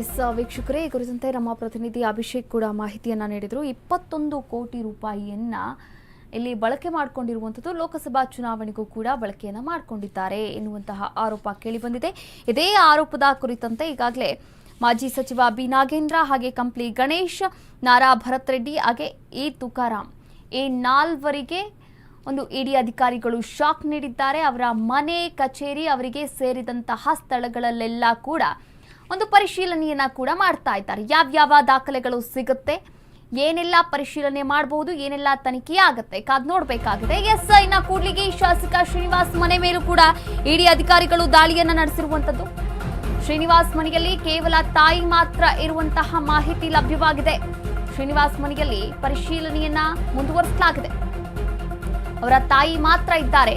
ಎಸ್ ವೀಕ್ಷಕರೇ, ಈ ಕುರಿತಂತೆ ನಮ್ಮ ಪ್ರತಿನಿಧಿ ಅಭಿಷೇಕ್ ಕೂಡ ಮಾಹಿತಿಯನ್ನು ನೀಡಿದರು. ಇಪ್ಪತ್ತೊಂದು ಕೋಟಿ ರೂಪಾಯಿಯನ್ನು ಇಲ್ಲಿ ಬಳಕೆ ಮಾಡಿಕೊಂಡಿರುವಂಥದ್ದು ಲೋಕಸಭಾ ಚುನಾವಣೆಗೂ ಕೂಡ ಬಳಕೆಯನ್ನು ಮಾಡಿಕೊಂಡಿದ್ದಾರೆ ಎನ್ನುವಂತಹ ಆರೋಪ ಕೇಳಿಬಂದಿದೆ. ಇದೇ ಆರೋಪದ ಕುರಿತಂತೆ ಈಗಾಗಲೇ ಮಾಜಿ ಸಚಿವ ಬಿ ನಾಗೇಂದ್ರ ಹಾಗೆ ಕಂಪ್ಲಿ ಗಣೇಶ್, ನಾರಾ ಭರತ್ ರೆಡ್ಡಿ ಹಾಗೆ ಎ ತುಕಾರಾಂ ಈ ನಾಲ್ವರಿಗೆ ಒಂದು ಇಡಿ ಅಧಿಕಾರಿಗಳು ಶಾಕ್ ನೀಡಿದ್ದಾರೆ. ಅವರ ಮನೆ, ಕಚೇರಿ ಅವರಿಗೆ ಸೇರಿದಂತಹ ಸ್ಥಳಗಳಲ್ಲೆಲ್ಲ ಕೂಡ ಒಂದು ಪರಿಶೀಲನೆಯನ್ನ ಕೂಡ ಮಾಡ್ತಾ ಇದ್ದಾರೆ. ಯಾವ್ಯಾವ ದಾಖಲೆಗಳು ಸಿಗುತ್ತೆ, ಏನೆಲ್ಲ ಪರಿಶೀಲನೆ ಮಾಡಬಹುದು ಏನೆಲ್ಲ ತನಿಖೆ ಆಗುತ್ತೆ ಕಾದ್ ನೋಡ್ಬೇಕಾಗಿದೆ. ಎಸ್ ಇನ್ನ ಕೂಡ್ಲಿಗೆ ಶಾಸಕ ಶ್ರೀನಿವಾಸ್ ಮನೆ ಮೇಲೂ ಕೂಡ ಇಡಿ ಅಧಿಕಾರಿಗಳು ದಾಳಿಯನ್ನ ನಡೆಸಿರುವಂತದ್ದು. ಶ್ರೀನಿವಾಸ್ ಮನೆಯಲ್ಲಿ ಕೇವಲ ತಾಯಿ ಮಾತ್ರ ಇರುವಂತಹ ಮಾಹಿತಿ ಲಭ್ಯವಾಗಿದೆ. ಶ್ರೀನಿವಾಸ್ ಮನೆಯಲ್ಲಿ ಪರಿಶೀಲನೆಯನ್ನ ಮುಂದುವರಿಸಲಾಗಿದೆ. ಅವರ ತಾಯಿ ಮಾತ್ರ ಇದ್ದಾರೆ.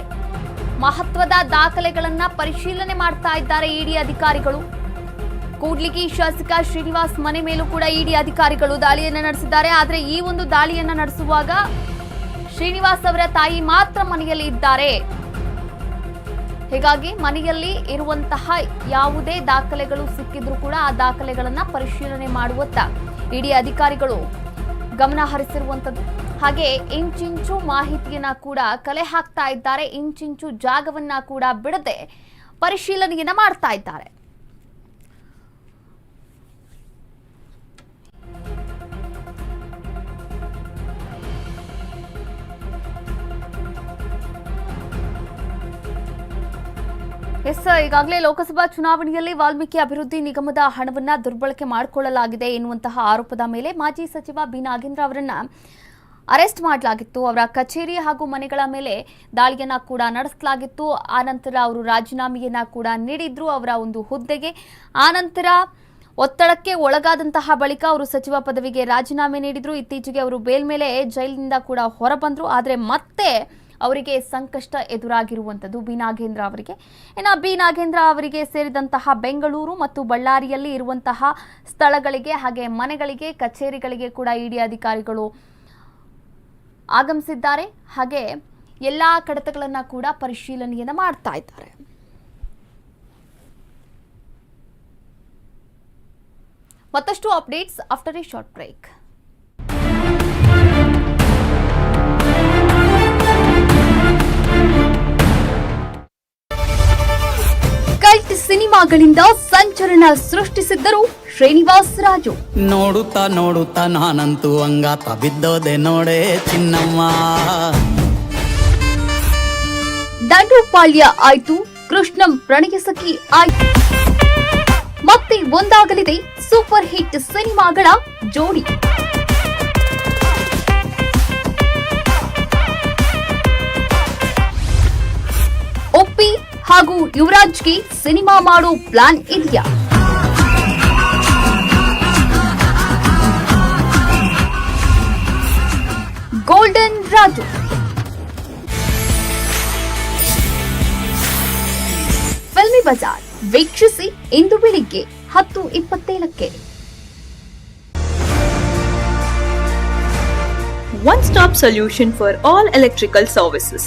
ಮಹತ್ವದ ದಾಖಲೆಗಳನ್ನ ಪರಿಶೀಲನೆ ಮಾಡ್ತಾ ಇದ್ದಾರೆ ಇಡಿ ಅಧಿಕಾರಿಗಳು. ಕೂಡ್ಲಿಗಿ ಶಾಸಕ ಶ್ರೀನಿವಾಸ್ ಮನೆ ಮೇಲೂ ಕೂಡ ಇಡಿ ಅಧಿಕಾರಿಗಳು ದಾಳಿಯನ್ನ ನಡೆಸಿದ್ದಾರೆ. ಆದರೆ ಈ ಒಂದು ದಾಳಿಯನ್ನ ನಡೆಸುವಾಗ ಶ್ರೀನಿವಾಸ್ ಅವರ ತಾಯಿ ಮಾತ್ರ ಮನೆಯಲ್ಲಿ ಇದ್ದಾರೆ. ಹೀಗಾಗಿ ಮನೆಯಲ್ಲಿ ಇರುವಂತಹ ಯಾವುದೇ ದಾಖಲೆಗಳು ಸಿಕ್ಕಿದ್ರೂ ಕೂಡ ಆ ದಾಖಲೆಗಳನ್ನ ಪರಿಶೀಲನೆ ಮಾಡುವತ್ತ ಇಡಿ ಅಧಿಕಾರಿಗಳು ಗಮನ ಹರಿಸಿರುವಂತದ್ದು. ಹಾಗೆ ಇಂಚಿಂಚು ಮಾಹಿತಿಯನ್ನ ಕೂಡ ಕಲೆ ಹಾಕ್ತಾ ಇದ್ದಾರೆ. ಇಂಚಿಂಚು ಜಾಗವನ್ನ ಕೂಡ ಬಿಡದೆ ಪರಿಶೀಲನೆಯನ್ನ ಮಾಡ್ತಾ ಇದ್ದಾರೆ. ಎಸ್, ಈಗಾಗಲೇ ಲೋಕಸಭಾ ಚುನಾವಣೆಯಲ್ಲಿ ವಾಲ್ಮೀಕಿ ಅಭಿವೃದ್ಧಿ ನಿಗಮದ ಹಣವನ್ನ ದುರ್ಬಳಕೆ ಮಾಡಿಕೊಳ್ಳಲಾಗಿದೆ ಎನ್ನುವಂತಹ ಆರೋಪದ ಮೇಲೆ ಮಾಜಿ ಸಚಿವ ಬಿ. ನಾಗೇಂದ್ರ ಅವರನ್ನ ಅರೆಸ್ಟ್ ಮಾಡಲಾಗಿತ್ತು. ಅವರ ಕಚೇರಿ ಹಾಗೂ ಮನೆಗಳ ಮೇಲೆ ದಾಳಿಯನ್ನ ಕೂಡ ನಡೆಸಲಾಗಿತ್ತು. ಆನಂತರ ಅವರು ರಾಜೀನಾಮೆಯನ್ನ ಕೂಡ ನೀಡಿದ್ರು. ಅವರ ಒಂದು ಹುದ್ದೆಗೆ ಆನಂತರ ಒತ್ತಡಕ್ಕೆ ಒಳಗಾದಂತಹ ಬಳಿಕ ಅವರು ಸಚಿವ ಪದವಿಗೆ ರಾಜೀನಾಮೆ ನೀಡಿದ್ರು. ಇತ್ತೀಚೆಗೆ ಅವರು ಬೇಲ್ ಮೇಲೆ ಜೈಲಿನಿಂದ ಕೂಡ ಹೊರಬಂದ್ರು. ಆದರೆ ಮತ್ತೆ ಅವರಿಗೆ ಸಂಕಷ್ಟ ಎದುರಾಗಿರುವಂಥದ್ದು ಬಿ ನಾಗೇಂದ್ರ ಅವರಿಗೆ. ಇನ್ನು ಬಿ ನಾಗೇಂದ್ರ ಅವರಿಗೆ ಸೇರಿದಂತಹ ಬೆಂಗಳೂರು ಮತ್ತು ಬಳ್ಳಾರಿಯಲ್ಲಿ ಇರುವಂತಹ ಸ್ಥಳಗಳಿಗೆ ಹಾಗೆ ಮನೆಗಳಿಗೆ, ಕಚೇರಿಗಳಿಗೆ ಕೂಡ ಇಡಿ ಅಧಿಕಾರಿಗಳು ಆಗಮಿಸಿದ್ದಾರೆ. ಹಾಗೆ ಎಲ್ಲ ಕಡತಗಳನ್ನು ಕೂಡ ಪರಿಶೀಲನೆಯನ್ನು ಮಾಡ್ತಾ ಇದ್ದಾರೆ. ಮತ್ತಷ್ಟು updates after a short break cult ಸಿನಿಮಾಗಳಿಂದ ಸಂಚಲನ ಸೃಷ್ಟಿಸಿದ್ದರು ಶ್ರೀನಿವಾಸ್ ರಾಜು. ನೋಡುತ್ತಾ ನೋಡುತ್ತಾ ನಾನಂತೂ ಅಂಗಾತ ಬಿದ್ದೋದೆ ನೋಡೆ ಚಿನ್ನಮ್ಮ. ದಂಡುಪಾಳ್ಯ ಆಯ್ತು ಕೃಷ್ಣಂ ಪ್ರಣಯ ಸಖಿ ಆಯ್ತು. ಮತ್ತೆ ಒಂದಾಗಲಿದೆ ಸೂಪರ್ ಹಿಟ್ ಸಿನಿಮಾಗಳ ಜೋಡಿ. ಹಾಗೂ ಯುವರಾಜ್ಗೆ ಸಿನಿಮಾ ಮಾಡೋ ಪ್ಲಾನ್ ಇದೆಯಾ? ಗೋಲ್ಡನ್ ರಾಜು. ಫಿಲ್ಮಿ ಬಜಾರ್, ವೀಕ್ಷಿಸಿ ಇಂದು ಬೆಳಿಗ್ಗೆ ಹತ್ತು ಇಪ್ಪತ್ತೇಳಕ್ಕೆ. One stop solution for all electrical services.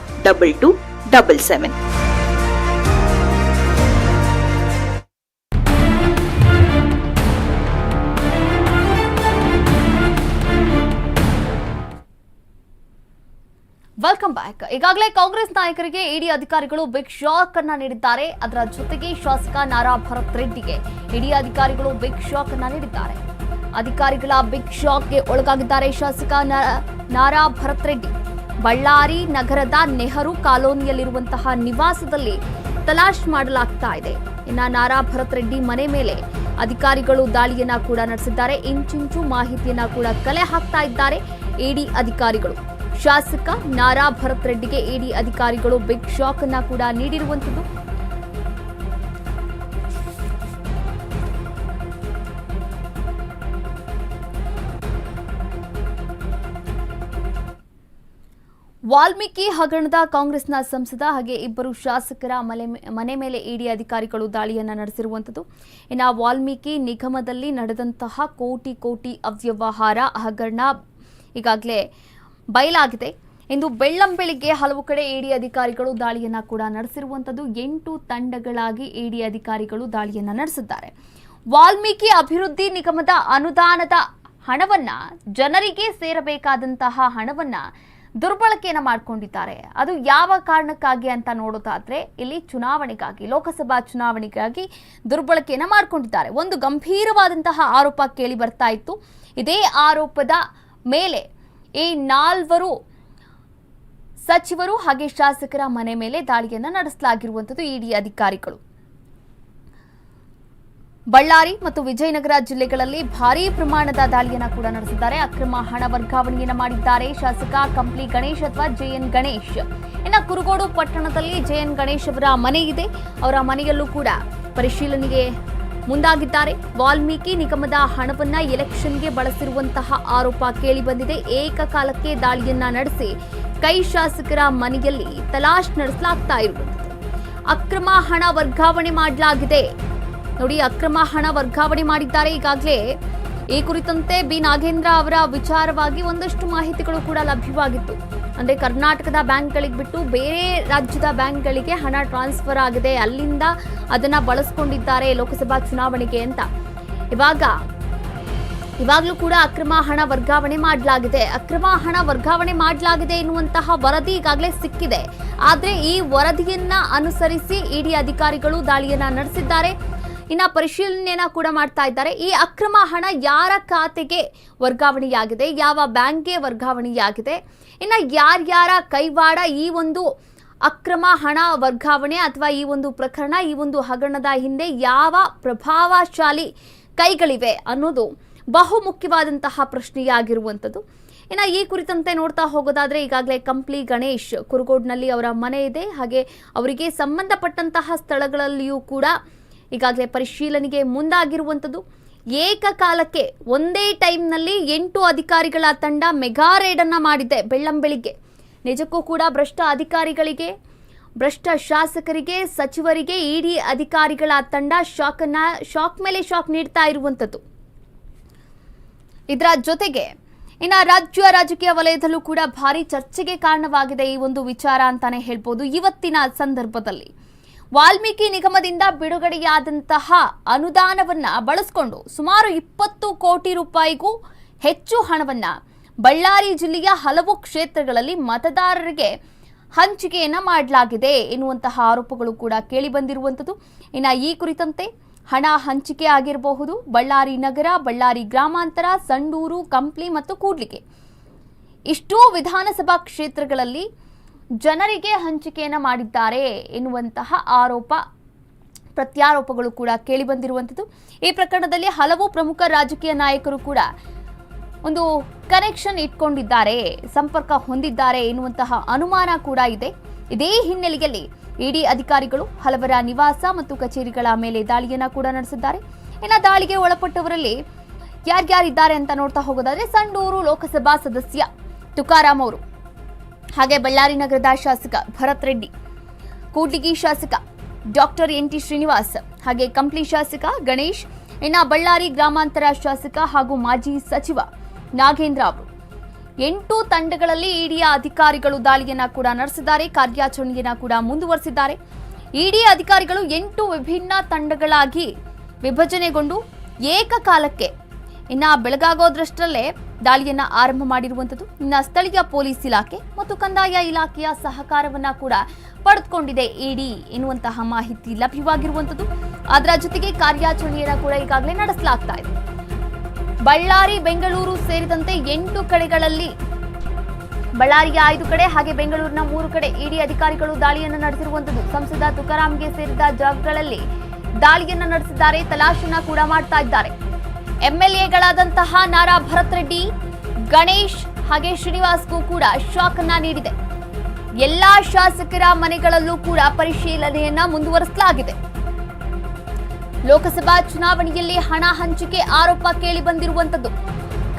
2277. Welcome back ಈಗಾಗಲೇ ಕಾಂಗ್ರೆಸ್ ನಾಯಕರಿಗೆ ಇಡಿ ಅಧಿಕಾರಿಗಳು ಬಿಗ್ ಶಾಕ್ ಅನ್ನ ನೀಡಿದ್ದಾರೆ. ಅದರ ಜೊತೆಗೆ ಶಾಸಕ ನಾರಾ ಭರತ್ ರೆಡ್ಡಿಗೆ ಇಡಿ ಅಧಿಕಾರಿಗಳು ಬಿಗ್ ಶಾಕ್ ಅನ್ನ ನೀಡಿದ್ದಾರೆ. ಅಧಿಕಾರಿಗಳ ಬಿಗ್ ಶಾಕ್ಗೆ ಒಳಗಾಗಿದ್ದಾರೆ ಶಾಸಕ ನಾರಾ ಭರತ್ ರೆಡ್ಡಿ. ಬಳ್ಳಾರಿ ನಗರದ ನೆಹರು ಕಾಲೋನಿಯಲ್ಲಿರುವಂತಹ ನಿವಾಸದಲ್ಲಿ ತಲಾಶ್ ಮಾಡಲಾಗ್ತಾ ಇದೆ. ಇನ್ನ ನಾರಾ ಭರತ್ ರೆಡ್ಡಿ ಮನೆ ಮೇಲೆ ಅಧಿಕಾರಿಗಳು ದಾಳಿಯನ್ನ ಕೂಡ ನಡೆಸಿದ್ದಾರೆ. ಇಂಚಿಂಚು ಮಾಹಿತಿಯನ್ನ ಕೂಡ ಕಲೆ ಹಾಕ್ತಾ ಇದ್ದಾರೆ ಇಡಿ ಅಧಿಕಾರಿಗಳು. ಶಾಸಕ ನಾರಾ ಭರತ್ ರೆಡ್ಡಿಗೆ ಇಡಿ ಅಧಿಕಾರಿಗಳು ಬಿಗ್ ಶಾಕ್ ಅನ್ನ ಕೂಡ ನೀಡಿರುವಂತದ್ದು ವಾಲ್ಮೀಕಿ ಹಗರಣದ ಕಾಂಗ್ರೆಸ್ನ ಸಂಸದ ಹಾಗೆ ಇಬ್ಬರು ಶಾಸಕರ ಮಲೆ ಮನೆ ಮೇಲೆ ಇಡಿ ಅಧಿಕಾರಿಗಳು ದಾಳಿಯನ್ನ ನಡೆಸಿರುವಂಥದ್ದು. ಇನ್ನು ವಾಲ್ಮೀಕಿ ನಿಗಮದಲ್ಲಿ ನಡೆದಂತಹ ಕೋಟಿ ಕೋಟಿ ಅವ್ಯವಹಾರ ಹಗರಣ ಈಗಾಗಲೇ ಬಯಲಾಗಿದೆ. ಇಂದು ಬೆಳ್ಳಂಬೆಳಿಗ್ಗೆ ಹಲವು ಕಡೆ ಇಡಿ ಅಧಿಕಾರಿಗಳು ದಾಳಿಯನ್ನ ಕೂಡ ನಡೆಸಿರುವಂಥದ್ದು. ಎಂಟು ತಂಡಗಳಾಗಿ ಇಡಿ ಅಧಿಕಾರಿಗಳು ದಾಳಿಯನ್ನ ನಡೆಸಿದ್ದಾರೆ. ವಾಲ್ಮೀಕಿ ಅಭಿವೃದ್ಧಿ ನಿಗಮದ ಅನುದಾನದ ಹಣವನ್ನ ಜನರಿಗೆ ಸೇರಬೇಕಾದಂತಹ ಹಣವನ್ನ ದುರ್ಬಳಕೆಯನ್ನ ಮಾಡ್ಕೊಂಡಿದ್ದಾರೆ. ಅದು ಯಾವ ಕಾರಣಕ್ಕಾಗಿ ಅಂತ ನೋಡೋದಾದ್ರೆ, ಇಲ್ಲಿ ಚುನಾವಣೆಗಾಗಿ, ಲೋಕಸಭಾ ಚುನಾವಣೆಗಾಗಿ ದುರ್ಬಳಕೆಯನ್ನ ಮಾಡ್ಕೊಂಡಿದ್ದಾರೆ. ಒಂದು ಗಂಭೀರವಾದಂತಹ ಆರೋಪ ಕೇಳಿ ಬರ್ತಾ ಇತ್ತು. ಇದೇ ಆರೋಪದ ಮೇಲೆ ಈ ನಾಲ್ವರು ಸಚಿವರು ಹಾಗೆ ಶಾಸಕರ ಮನೆ ಮೇಲೆ ದಾಳಿಯನ್ನ ನಡೆಸಲಾಗಿರುವಂಥದ್ದು ಇಡಿ ಅಧಿಕಾರಿಗಳು. ಬಳ್ಳಾರಿ ಮತ್ತು ವಿಜಯನಗರ ಜಿಲ್ಲೆಗಳಲ್ಲಿ ಭಾರೀ ಪ್ರಮಾಣದ ದಾಳಿಯನ್ನು ಕೂಡ ನಡೆಸಿದ್ದಾರೆ. ಅಕ್ರಮ ಹಣ ವರ್ಗಾವಣೆಯನ್ನು ಮಾಡಿದ್ದಾರೆ. ಶಾಸಕ ಕಂಪ್ಲಿ ಗಣೇಶ್ ಅಥವಾ ಜೆಎನ್ ಗಣೇಶ್. ಇನ್ನು ಕುರುಗೋಡು ಪಟ್ಟಣದಲ್ಲಿ ಜೆಎನ್ ಗಣೇಶ್ ಅವರ ಮನೆ ಇದೆ. ಅವರ ಮನೆಯಲ್ಲೂ ಕೂಡ ಪರಿಶೀಲನೆಗೆ ಮುಂದಾಗಿದ್ದಾರೆ. ವಾಲ್ಮೀಕಿ ನಿಗಮದ ಹಣವನ್ನ ಎಲೆಕ್ಷನ್ಗೆ ಬಳಸಿರುವಂತಹ ಆರೋಪ ಕೇಳಿಬಂದಿದೆ. ಏಕಕಾಲಕ್ಕೆ ದಾಳಿಯನ್ನ ನಡೆಸಿ ಕೈ ಶಾಸಕರ ಮನೆಯಲ್ಲಿ ತಲಾಶ್ ನಡೆಸಲಾಗ್ತಾ ಇರುವಂಥದ್ದು. ಅಕ್ರಮ ಹಣ ವರ್ಗಾವಣೆ ಮಾಡಲಾಗಿದೆ. ನೋಡಿ, ಅಕ್ರಮ ಹಣ ವರ್ಗಾವಣೆ ಮಾಡಿದ್ದಾರೆ. ಈಗಾಗಲೇ ಈ ಕುರಿತಂತೆ ಬಿ. ನಾಗೇಂದ್ರ ಅವರ ವಿಚಾರವಾಗಿ ಒಂದಷ್ಟು ಮಾಹಿತಿಗಳು ಕೂಡ ಲಭ್ಯವಾಗಿತ್ತು. ಅಂದ್ರೆ, ಕರ್ನಾಟಕದ ಬ್ಯಾಂಕ್ಗಳಿಗೆ ಬಿಟ್ಟು ಬೇರೆ ರಾಜ್ಯದ ಬ್ಯಾಂಕ್ಗಳಿಗೆ ಹಣ ಟ್ರಾನ್ಸ್ಫರ್ ಆಗಿದೆ. ಅಲ್ಲಿಂದ ಅದನ್ನ ಬಳಸ್ಕೊಂಡಿದ್ದಾರೆ ಲೋಕಸಭಾ ಚುನಾವಣೆಗೆ ಅಂತ. ಇವಾಗ, ಇವಾಗಲೂ ಕೂಡ ಅಕ್ರಮ ಹಣ ವರ್ಗಾವಣೆ ಮಾಡಲಾಗಿದೆ. ಅಕ್ರಮ ಹಣ ವರ್ಗಾವಣೆ ಮಾಡಲಾಗಿದೆ ಎನ್ನುವಂತಹ ವರದಿ ಈಗಾಗಲೇ ಸಿಕ್ಕಿದೆ. ಆದ್ರೆ, ಈ ವರದಿಯನ್ನ ಅನುಸರಿಸಿ ಇಡಿ ಅಧಿಕಾರಿಗಳು ದಾಳಿಯನ್ನ ನಡೆಸಿದ್ದಾರೆ. ಇನ್ನ ಪರಿಶೀಲನೆಯನ್ನ ಕೂಡ ಮಾಡ್ತಾ ಇದ್ದಾರೆ. ಈ ಅಕ್ರಮ ಹಣ ಯಾರ ಖಾತೆಗೆ ವರ್ಗಾವಣೆಯಾಗಿದೆ? ಯಾವ ಬ್ಯಾಂಕ್ಗೆ ವರ್ಗಾವಣೆಯಾಗಿದೆ? ಇನ್ನ ಯಾರ್ಯಾರ ಕೈವಾಡ ಈ ಒಂದು ಅಕ್ರಮ ಹಣ ವರ್ಗಾವಣೆ ಅಥವಾ ಈ ಒಂದು ಪ್ರಕರಣ, ಈ ಒಂದು ಹಗರಣದ ಹಿಂದೆ ಯಾವ ಪ್ರಭಾವಶಾಲಿ ಕೈಗಳಿವೆ ಅನ್ನೋದು ಬಹು ಮುಖ್ಯವಾದಂತಹ ಪ್ರಶ್ನೆಯಾಗಿರುವಂಥದ್ದು. ಇನ್ನು ಈ ಕುರಿತಂತೆ ನೋಡ್ತಾ ಹೋಗೋದಾದರೆ ಈಗಾಗಲೇ ಕಂಪ್ಲಿ ಗಣೇಶ್ ಕುರುಗೋಡ್ನಲ್ಲಿ ಅವರ ಮನೆ ಇದೆ. ಹಾಗೆ ಅವರಿಗೆ ಸಂಬಂಧಪಟ್ಟಂತಹ ಸ್ಥಳಗಳಲ್ಲಿಯೂ ಕೂಡ ಈಗಾಗಲೇ ಪರಿಶೀಲನೆಗೆ ಮುಂದಾಗಿರುವಂಥದ್ದು. ಏಕಕಾಲಕ್ಕೆ ಒಂದೇ ಟೈಮ್ನಲ್ಲಿ ಎಂಟು ಅಧಿಕಾರಿಗಳ ತಂಡ ಮೆಗಾ ರೇಡನ್ನು ಮಾಡಿದೆ ಬೆಳ್ಳಂಬೆಳಿಗ್ಗೆ. ನಿಜಕ್ಕೂ ಕೂಡ ಭ್ರಷ್ಟ ಅಧಿಕಾರಿಗಳಿಗೆ, ಭ್ರಷ್ಟ ಶಾಸಕರಿಗೆ, ಸಚಿವರಿಗೆ, ಇಡಿ ಅಧಿಕಾರಿಗಳ ತಂಡ ಶಾಕನ್ನ, ಶಾಕ್ ಮೇಲೆ ಶಾಕ್ ನೀಡ್ತಾ ಇರುವಂಥದ್ದು. ಇದರ ಜೊತೆಗೆ ಇನ್ನು ರಾಜ್ಯ ರಾಜಕೀಯ ವಲಯದಲ್ಲೂ ಕೂಡ ಭಾರಿ ಚರ್ಚೆಗೆ ಕಾರಣವಾಗಿದೆ ಈ ಒಂದು ವಿಚಾರ ಅಂತಾನೆ ಹೇಳ್ಬೋದು. ಇವತ್ತಿನ ಸಂದರ್ಭದಲ್ಲಿ ವಾಲ್ಮೀಕಿ ನಿಗಮದಿಂದ ಬಿಡುಗಡೆಯಾದಂತಹ ಅನುದಾನವನ್ನ ಬಳಸಿಕೊಂಡು ಸುಮಾರು ಇಪ್ಪತ್ತು ಕೋಟಿ ರೂಪಾಯಿಗೂ ಹೆಚ್ಚು ಹಣವನ್ನ ಬಳ್ಳಾರಿ ಜಿಲ್ಲೆಯ ಹಲವು ಕ್ಷೇತ್ರಗಳಲ್ಲಿ ಮತದಾರರಿಗೆ ಹಂಚಿಕೆಯನ್ನ ಮಾಡಲಾಗಿದೆ ಎನ್ನುವಂತಹ ಆರೋಪಗಳು ಕೂಡ ಕೇಳಿ ಬಂದಿರುವಂಥದ್ದು. ಇನ್ನು ಈ ಕುರಿತಂತೆ ಹಣ ಹಂಚಿಕೆ ಆಗಿರಬಹುದು. ಬಳ್ಳಾರಿ ನಗರ, ಬಳ್ಳಾರಿ ಗ್ರಾಮಾಂತರ, ಸಂಡೂರು, ಕಂಪ್ಲಿ ಮತ್ತು ಕೂಡ್ಲಿಗೆ ಇಷ್ಟೂ ವಿಧಾನಸಭಾ ಕ್ಷೇತ್ರಗಳಲ್ಲಿ ಜನರಿಗೆ ಹಂಚಿಕೆಯನ್ನು ಮಾಡಿದ್ದಾರೆ ಎನ್ನುವಂತಹ ಆರೋಪ, ಪ್ರತ್ಯಾರೋಪಗಳು ಕೂಡ ಕೇಳಿಬಂದಿರುವಂಥದ್ದು ಈ ಪ್ರಕರಣದಲ್ಲಿ ಹಲವು ಪ್ರಮುಖ ರಾಜಕೀಯ ನಾಯಕರು ಕೂಡ ಒಂದು ಕನೆಕ್ಷನ್ ಇಟ್ಕೊಂಡಿದ್ದಾರೆ, ಸಂಪರ್ಕ ಹೊಂದಿದ್ದಾರೆ ಎನ್ನುವಂತಹ ಅನುಮಾನ ಕೂಡ ಇದೆ. ಇದೇ ಹಿನ್ನೆಲೆಯಲ್ಲಿ ಇಡಿ ಅಧಿಕಾರಿಗಳು ಹಲವರ ನಿವಾಸ ಮತ್ತು ಕಚೇರಿಗಳ ಮೇಲೆ ದಾಳಿಯನ್ನು ಕೂಡ ನಡೆಸಿದ್ದಾರೆ. ಇನ್ನು ದಾಳಿಗೆ ಒಳಪಟ್ಟವರಲ್ಲಿ ಯಾರ್ಯಾರಿದ್ದಾರೆ ಅಂತ ನೋಡ್ತಾ ಹೋಗೋದಾದ್ರೆ, ಸಂಡೂರು ಲೋಕಸಭಾ ಸದಸ್ಯ ತುಕಾರಾಮ್ ಅವರು. ಹಾಗೆ ಬಳ್ಳಾರಿ ನಗರದ ಶಾಸಕ ಭರತ್ ರೆಡ್ಡಿ, ಕೂಡ್ಲಿಗಿ ಶಾಸಕ ಡಾಕ್ಟರ್ ಎನ್ ಟಿ ಶ್ರೀನಿವಾಸ್, ಹಾಗೆ ಕಂಪ್ಲಿ ಶಾಸಕ ಗಣೇಶ್, ಇನ್ನ ಬಳ್ಳಾರಿ ಗ್ರಾಮಾಂತರ ಶಾಸಕ ಹಾಗೂ ಮಾಜಿ ಸಚಿವ ನಾಗೇಂದ್ರ ಅವರು. ಎಂಟು ತಂಡಗಳಲ್ಲಿ ಇಡಿಯ ಅಧಿಕಾರಿಗಳು ದಾಳಿಯನ್ನ ಕೂಡ ನಡೆಸಿದ್ದಾರೆ, ಕಾರ್ಯಾಚರಣೆಯನ್ನ ಕೂಡ ಮುಂದುವರೆಸಿದ್ದಾರೆ. ಇಡಿ ಅಧಿಕಾರಿಗಳು ಎಂಟು ವಿಭಿನ್ನ ತಂಡಗಳಾಗಿ ವಿಭಜನೆಗೊಂಡು ಏಕಕಾಲಕ್ಕೆ ಇನ್ನ ಬೆಳಗಾಗೋದ್ರಷ್ಟರಲ್ಲೇ ದಾಳಿಯನ್ನ ಆರಂಭ ಮಾಡಿರುವಂಥದ್ದು. ಇನ್ನ ಸ್ಥಳೀಯ ಪೊಲೀಸ್ ಇಲಾಖೆ ಮತ್ತು ಕಂದಾಯ ಇಲಾಖೆಯ ಸಹಕಾರವನ್ನ ಕೂಡ ಪಡೆದುಕೊಂಡಿದೆ. ಇಡಿ ಎನ್ನುವಂತಹ ಮಾಹಿತಿ ಲಭ್ಯವಾಗಿರುವಂಥದ್ದು. ಅದರ ಜೊತೆಗೆ ಕಾರ್ಯಾಚರಣೆಯನ್ನ ಕೂಡ ಈಗಾಗಲೇ ನಡೆಸಲಾಗ್ತಾ ಇದೆ. ಬಳ್ಳಾರಿ, ಬೆಂಗಳೂರು ಸೇರಿದಂತೆ ಎಂಟು ಕಡೆಗಳಲ್ಲಿ ಬಳ್ಳಾರಿಯ ಐದು ಕಡೆ ಹಾಗೆ ಬೆಂಗಳೂರಿನ ಮೂರು ಕಡೆ ಇಡಿ ಅಧಿಕಾರಿಗಳು ದಾಳಿಯನ್ನು ನಡೆಸಿರುವಂತದ್ದು ಸಂಸದ ತುಕಾರಾಂಗೆ ಸೇರಿದ ಜಾಗಗಳಲ್ಲಿ ದಾಳಿಯನ್ನು ನಡೆಸಿದ್ದಾರೆ. ತಲಾಶನ್ನ ಕೂಡ ಮಾಡ್ತಾ ಇದ್ದಾರೆ. ಎಂಎಲ್ಎಗಳಾದಂತಹ ನಾರಾ ಭರತ್ ರೆಡ್ಡಿ, ಗಣೇಶ್ ಹಾಗೆ ಶ್ರೀನಿವಾಸ್ಗೂ ಕೂಡ ಶಾಕ್ ಅನ್ನ ನೀಡಿದೆ. ಎಲ್ಲಾ ಶಾಸಕರ ಮನೆಗಳಲ್ಲೂ ಕೂಡ ಪರಿಶೀಲನೆಯನ್ನ ಮುಂದುವರಿಸಲಾಗಿದೆ. ಲೋಕಸಭಾ ಚುನಾವಣೆಯಲ್ಲಿ ಹಣ ಹಂಚಿಕೆ ಆರೋಪ ಕೇಳಿ ಬಂದಿರುವಂತದ್ದು